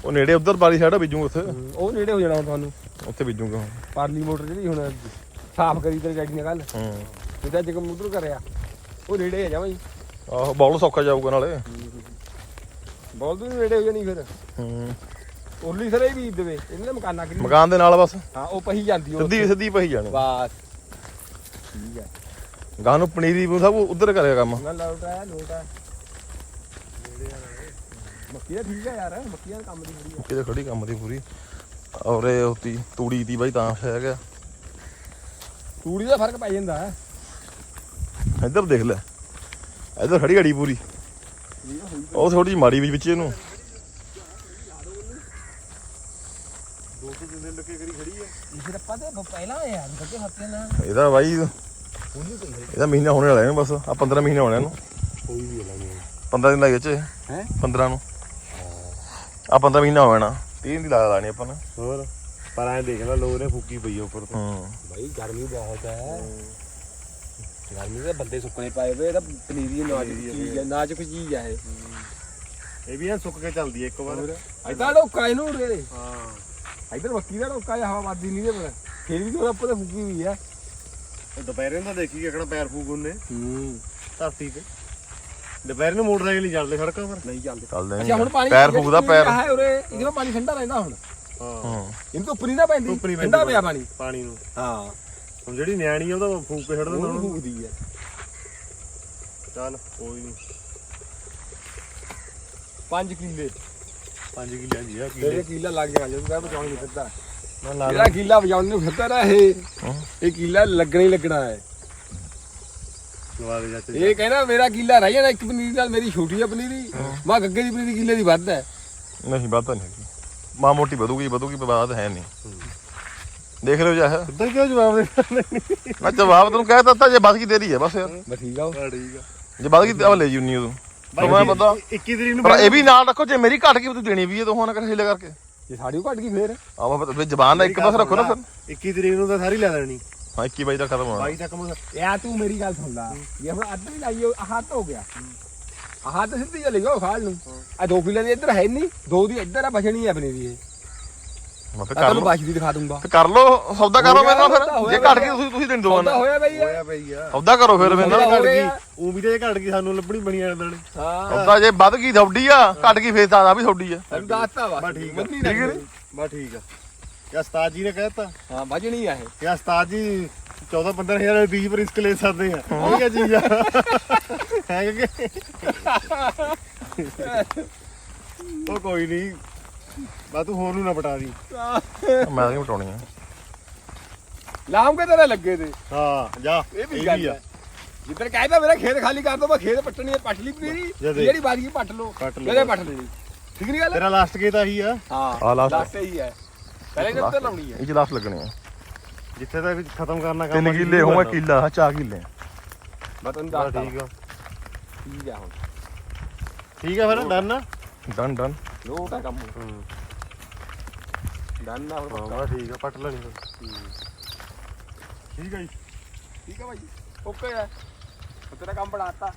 Speaker 3: ਉਹ ਨੇੜੇ ਉਧਰ ਬਾਰੀ ਸਾਈਡ ਭੇਜੂਗੇ ਉੱਥੇ।
Speaker 2: ਉਹ ਨੇੜੇ ਹੋ ਜਾਣਾ ਤੁਹਾਨੂੰ।
Speaker 3: ਉੱਥੇ ਭੇਜੂਗੇ
Speaker 2: ਪਾਰਲੀ ਮੋਟਰ ਜਿਹੜੀ ਹੁਣ ਸਾਫ਼ ਕਰੀ ਤੇਰੇ ਡੈਡੀ ਨੇ ਕੱਲ
Speaker 3: ਹੂੰ।
Speaker 2: ਜਿਹਦਾ ਜਿਕਮ ਉਧਰ ਕਰਿਆ। ਉਹ ਨੇੜੇ ਆ ਜਾਵਾਂ
Speaker 3: ਆਹੋ ਬੌਲ ਸੌਖਾ ਜਾਊਗਾ ਨਾਲੇ।
Speaker 2: ਬੋਲ ਦੂ ਨੇੜੇ ਹੋ ਜਾਣੀ ਫਿਰ।
Speaker 3: ਹੂੰ।
Speaker 2: ਉਰਲੀ ਸਰੇ ਵੀ ਦੇਵੇ ਇਹਨਾਂ ਮਕਾਨਾਂ ਕਰੀ
Speaker 3: ਮਕਾਨ ਦੇ ਨਾਲ ਬਸ।
Speaker 2: ਹਾਂ ਉਹ ਪਹੀ ਜਾਂਦੀ ਉਹ
Speaker 3: ਸਿੱਧੀ ਸਿੱਧੀ ਪਈ ਜਾਣੀ।
Speaker 2: ਬਸ। ਠੀਕ ਹੈ
Speaker 3: ਗਾਂ ਨੂੰ ਪਨੀਰੀ ਨੂੰ ਸਭ ਉਧਰ ਕਰੇਗਾ ਕੰਮ।
Speaker 2: ਗੱਲ ਲੋਟ ਆ ਲੋਟ ਆ ਮੱਕੀ ਦਾ ਠੀਕ ਹੈ ਯਾਰ ਮੱਕੀ ਦਾ ਕੰਮ ਦੀ ਬੜੀ
Speaker 3: ਕਿਤੇ ਖੜੀ ਕੰਮ ਦੀ ਪੂਰੀ। ਔਰ ਇਹ ਹੋਤੀ ਤੂੜੀ ਦੀ ਬਾਈ ਤਾਂ ਹੈਗਾ।
Speaker 2: ਤੂੜੀ ਦਾ ਫ਼ਰਕ ਪੈ ਜਾਂਦਾ ਹੈ।
Speaker 3: ਇੱਧਰ ਦੇਖ ਲੈ। ਇੱਧਰ ਖੜੀ ਘੜੀ ਪੂਰੀ। ਉਹ ਥੋੜੀ ਜਿਹੀ ਮਾਰੀ ਵੀ ਵਿੱਚ ਇਹਨੂੰ।
Speaker 1: ਦੋ ਤੋਂ ਦਿਨ ਲੱਗੇ ਕਰੀ ਖੜੀ ਆ
Speaker 2: ਇਸ ਰੱਪਾ ਤੇ ਪਹਿਲਾਂ ਯਾਰ ਬੱਕੇ ਹੱਥੇ ਨਾ
Speaker 3: ਇਹਦਾ ਬਾਈ ਇਹਦਾ ਮਹੀਨਾ ਹੋਣੇ ਵਾਲਾ ਇਹਨੂੰ ਬਸ ਆ 15 ਮਹੀਨੇ ਹੋਣੇ ਇਹਨੂੰ।
Speaker 1: ਕੋਈ ਵੀ ਲਾਂਗੇ
Speaker 3: 15 ਦਿਨ ਲੱਗੇ ਚ
Speaker 2: ਹੈਂ?
Speaker 3: 15 ਨੂੰ। ਆ 15 ਮਹੀਨਾ ਹੋ ਜਾਣਾ 30 ਦਿਨ ਦੀ ਲਾ ਲਾਣੀ ਆਪਾਂ ਨੇ।
Speaker 1: ਹੋਰ? ਪਰ ਐਂ ਦੇਖ ਲੈ ਲੋਕ ਨੇ ਫੁੱਕੀ ਪਈ ਉੱਪਰ ਤੋਂ।
Speaker 3: ਹੂੰ।
Speaker 2: ਭਾਈ ਗਰਮੀ ਬਹੁਤ ਹੈ। ਗਰਮੀ ਦੇ ਬੰਦੇ ਸੁੱਕਣੇ ਪਾਏ ਹੋਏ ਇਹਦਾ ਪਨੀਰੀ ਨਾਜ਼ੁਕ ਚੀਜ਼ ਹੈ ਨਾਜ਼ੁਕ ਚੀਜ਼ ਹੈ ਇਹ।
Speaker 1: ਇਹ ਵੀ ਐ ਸੁੱਕ ਕੇ ਚੱਲਦੀ ਐ ਇੱਕ ਵਾਰ।
Speaker 2: ਇਦਾਂ ਲੋਕਾਂ ਇਹਨੂੰ ਰੇ
Speaker 1: ਹਾਂ।
Speaker 2: ਇਧਰ ਮੱਕੀ ਦਾ ਲੋਕਾਂ ਇਹ ਹਵਾ ਵੱਧਦੀ ਨਹੀਂ ਦੇ ਪਰ। ਫਿਰ ਵੀ ਥੋੜਾ ਉੱਪਰ ਫੁੱਕੀ ਹੋਈ ਹੈ
Speaker 1: ਉਹ ਦੁਪਹਿਰੇ ਨੂੰ ਤਾਂ ਦੇਖੀ ਕਿਹੜਾ ਪੈਰ ਫੂਕ ਉਹਨੇ।
Speaker 2: ਹੂੰ।
Speaker 1: ਧਰਤੀ ਤੇ। ਦੁਪਹਿਰ ਨੂੰ ਮੋਟਰਸਾਈਕਲ ਨਹੀਂ ਚੱਲਦੇ ਸੜਕਾਂ ਪਰ।
Speaker 2: ਨਹੀਂ ਚੱਲਦੇ।
Speaker 3: ਚੱਲਦੇ
Speaker 2: ਅੱਛਾ ਹੁਣ ਪਾਣੀ
Speaker 3: ਪੈਰ ਫੂਕਦਾ ਪੈਰ।
Speaker 2: ਹੈ ਉਰੇ ਇਹਦੇ ਵਿੱਚ ਪਾਣੀ ਠੰਡਾ ਰਹਿੰਦਾ ਹੁਣ।
Speaker 1: ਹਾਂ।
Speaker 3: ਹੂੰ।
Speaker 2: ਇਹਨੂੰ ਧੁੱਪ ਨਹੀਂ ਨਾ ਪੈਂਦੀ
Speaker 1: ਧੁੱਪ ਨੀ ਪੈਂਦੀ
Speaker 2: ਠੰਡਾ ਪਿਆ ਪਾਣੀ।
Speaker 1: ਪਾਣੀ ਨੂੰ।
Speaker 2: ਹਾਂ।
Speaker 1: ਹੁਣ ਜਿਹੜੀ ਨਿਆਣੀ ਆ ਉਹਦਾ ਫੂਕ ਕੇ ਛੱਡ ਦਿੰਦਾ
Speaker 2: ਉਹ
Speaker 1: ਉਹਨੂੰ
Speaker 2: ਫੂਕਦੀ ਹੈ
Speaker 1: ਚੱਲ ਕੋਈ ਨਹੀਂ
Speaker 2: 5 ਕਿੱਲੇ।
Speaker 1: 5 ਕਿੱਲਿਆਂ ਦੀ ਆ ਕਿੱਲੇ।
Speaker 2: ਕਿੱਲਾ ਲੱਗ ਗਿਆ ਜਦੋਂ ਮੈਂ ਬਚਾਉਣ ਨਹੀਂ ਫਿਰਦਾ ਜਿਹੜਾ ਕਿੱਲਾ ਬਚਾਉਣ ਨੂੰ ਫਿਰਦਾ ਨਾ ਇਹ।
Speaker 3: ਹਾਂ।
Speaker 2: ਇਹ ਕਿੱਲਾ ਲੱਗਣਾ ਹੀ ਲੱਗਣਾ ਹੈ। ਇਹ ਕਹਿੰਦਾ ਮੇਰਾ ਕਿੱਲਾ ਰਹਿ ਜਾਣਾ ਇੱਕ ਪਨੀਰੀ ਨਾਲ ਮੇਰੀ ਛੋਟੀ ਆ ਪਨੀਰੀ ਮੈਂ ਗੱਗੇ ਦੀ ਪਨੀਰੀ ਕਿੱਲੇ ਦੀ ਵੱਧ ਹੈ।
Speaker 3: ਨਹੀਂ ਤਾਂ ਨਹੀਂ ਹੈਗੀ। ਮਾਂ ਮੋਟੀ ਵਧੂਗੀ ਵਧੂਗੀ ਬਾਤ ਹੈ ਨਹੀਂ। ਦੇਖ ਲਿਓ ਜਾ
Speaker 1: ਉਦਾਂ ਕਿਉਂ ਜਵਾਬ ਦੇ ਦਿੰਦੇ
Speaker 3: ਮੈਂ ਜਵਾਬ ਤੈਨੂੰ ਕਹਿ ਦਿੱਤਾ ਜੇ ਬਸ ਕੀ ਦੇਰੀ ਹੈ ਬਸ ਯਾਰ।
Speaker 2: ਬਸ ਠੀਕ ਆ।
Speaker 1: ਹਾਂ ਠੀਕ ਆ।
Speaker 3: ਜੇ ਬਾਅਦ ਕੀ ਆ ਲੈ ਜੀ ਉਨੀ ਉਦੋਂ। ਤੁਹਾਨੂੰ ਪਤਾ।
Speaker 1: 21 ਤਰੀਕ ਨੂੰ
Speaker 3: ਪਰ ਇਹ ਵੀ ਨਾਲ ਰੱਖੋ ਜੇ ਮੇਰੀ ਘਟ ਗਈ ਤੂੰ ਦੇਣੀ ਵੀ ਹੈ ਤੂੰ ਹੁਣ ਕਰ ਹਿੱਲੇ ਕਰਕੇ।
Speaker 2: ਜੇ ਸਾਡੀ ਉਹ ਘਟ ਗਈ ਫੇਰ।
Speaker 3: ਆਵਾ ਫਿਰ ਜ਼ਬਾਨ ਦਾ ਇੱਕ ਪਾਸੇ ਰੱਖੋ ਨਾ ਫਿਰ।
Speaker 1: 21 ਤਰੀਕ ਨੂੰ ਤਾਂ ਸਾਰੀ ਲੈ ਲੈਣੀ।
Speaker 3: ਹਾਂ 21 ਵਜੇ ਤੱਕ ਖਤਮ ਹੋਣਾ।
Speaker 1: 22 ਤੱਕ ਮੈਂ
Speaker 2: ਯਾ ਤੂੰ ਮੇਰੀ ਗੱਲ ਸੁਣ ਲੈ। ਇਹ ਹੁਣ ਅੱਧ ਵੀ ਲਾਈਓ ਤਾਂ ਹੋ ਗਿਆ। ਆਹ ਤਾਂ ਸਿੱਧੀ ਚਲੀ ਗਿਆ ਖਾਲ ਨੂੰ। ਆ ਦੋ ਕਿੱਲੇ ਦੀ ਇੱਧਰ ਹੈ ਨਹੀਂ ਦੋ ਦੀ ਇੱਧਰ ਆ ਬਚਣੀ ਹੈ ਆਪਣੀ ਦੀ ਇਹ।
Speaker 3: ਮੈਂ ਫਿਰ ਕਰ
Speaker 2: ਤੈਨੂੰ
Speaker 3: ਲਓ।
Speaker 2: ਬਚਦੀ ਦਿਖਾ ਦੂੰਗਾ।
Speaker 3: ਫਿਰ ਕਰ ਲਓ ਸੌਦਾ ਕਰੋ ਮੇਰੇ ਨਾਲ ਫਿਰ। ਜੇ ਘਟ ਗਈ ਤੁਸੀਂ ਤੁਸੀਂ ਦੇਣੀ ਦੋ
Speaker 2: ਸੌਦਾ ਹੋਇਆ ਬਈ।
Speaker 1: ਹੋਇਆ ਪਈ ਆ।
Speaker 3: ਸੌਦਾ ਕਰੋ ਫਿਰ ਮੇਰੇ ਨਾਲ।
Speaker 1: ਘਟ
Speaker 2: ਹੋ
Speaker 1: ਗਈ। ਉਹ ਵੀ ਤੇ ਘਟ ਗਈ ਸਾਨੂੰ ਲੱਭਣੀ ਬਣੀ ਆ ਨਾਲੇ
Speaker 2: ਹਾਂ।
Speaker 3: ਸੌਦਾ ਜੇ ਵੱਧ ਗਈ ਤੁਹਾਡੀ ਆ ਘਟ ਗਈ ਫੇਰ ਤਾਂ ਆ ਵੀ ਤੁਹਾਡੀ ਆ।
Speaker 2: ਤੈਨੂੰ ਦੱਸਤਾ ਵਾ।
Speaker 1: ਠੀਕ ਆ।
Speaker 2: ਮੰਨੀ
Speaker 3: ਠੀਕ ਹੈ
Speaker 2: ਨਾ
Speaker 3: ਨੀ?
Speaker 1: ਬਸ ਠੀਕ ਆ। ਯਾ ਉਸਤਾਦ ਜੀ ਨੇ ਕਹਿਤਾ
Speaker 2: ਹਾਂ ਬਚਣੀ ਆ ਇਹ।
Speaker 1: ਯਾ ਉਸਤਾਦ ਜੀ 14 15000 ਵਾਲੇ ਬੀਜ ਪਰ ਰਿਸਕ ਲੈ ਸਕਦੇ ਆ। ਉਹ ਕੀ ਚੀਜ਼ ਆ ਹੈ ਕਿ ਉਹ ਕੋਈ ਨਹੀਂ ਬਾ ਤੂੰ ਹੋਰ ਨੂੰ ਨਾ ਪਟਾ ਦੀ।
Speaker 3: ਮੈਂ ਨਹੀਂ ਮਟਾਉਣੀ ਆ
Speaker 2: ਲਾਮ ਕੇ ਤੇਰੇ ਲੱਗੇ ਤੇ।
Speaker 1: ਹਾਂ ਜਾ
Speaker 2: ਇਹ ਵੀ ਗੱਲ ਹੈ। ਜਿੱਦਣ ਕਹਿੰਦਾ ਮੇਰਾ ਖੇਤ ਖਾਲੀ ਕਰ ਦੋ ਮੈਂ ਖੇਤ ਪੱਟਣੀ ਹੈ ਪੱਟ ਲਈ
Speaker 1: ਜਦੇ।
Speaker 2: ਜਿਹੜੀ ਬਾਜੀ ਪੱਟ ਲਓ। ਜਦੇ ਪੱਟ ਲੈਣੀ ਠੀਕ ਨਹੀਂ ਗੱਲ?
Speaker 1: ਤੇਰਾ ਲਾਸਟ ਕੇ ਤਾਂ ਹੀ ਆ।
Speaker 2: ਹਾਂ
Speaker 3: ਆਹ
Speaker 2: ਲਾਸਟ ਹੀ ਹੈ। ਪਹਿਲੇ ਜਦ ਤੇ ਲਾਉਣੀ ਹੈ।
Speaker 3: ਇਹ ਚ ਲਾਸ ਲੱਗਣੀ ਆ
Speaker 1: ਜਿੱਥੇ ਤੱਕ ਖਤਮ ਕਰਨਾ ਕੰਮ
Speaker 3: ਤਿੰਨ
Speaker 1: ਆ,
Speaker 3: ਕਿੱਲੇ ਹੋਵੇ ਕਿੱਲਾ ਹਾਂ ਚਾਰ ਕਿੱਲੇ।
Speaker 2: ਮੈਂ ਤੈਨੂੰ ਦੱਸਦਾ।
Speaker 1: ਠੀਕ ਆ।
Speaker 2: ਠੀਕ ਆ ਹੁਣ।
Speaker 1: ਠੀਕ ਆ ਫਿਰ ਡਨ ਆ?
Speaker 3: ਡਨ ਡਨ
Speaker 2: ਲੋਟ ਆ ਕੰਮ
Speaker 1: ਹੂੰ
Speaker 2: ਡਨ ਨਾ
Speaker 1: ਹਾਂ। ਬਸ ਠੀਕ ਆ ਪੱਟ ਲੈਣੀ ਫਿਰ ਠੀਕ ਆ ਜੀ
Speaker 2: ਠੀਕ ਆ ਭਾਈ ਓਕੇ ਆ ਤੇਰਾ ਕੰਮ ਬਣਾਤਾ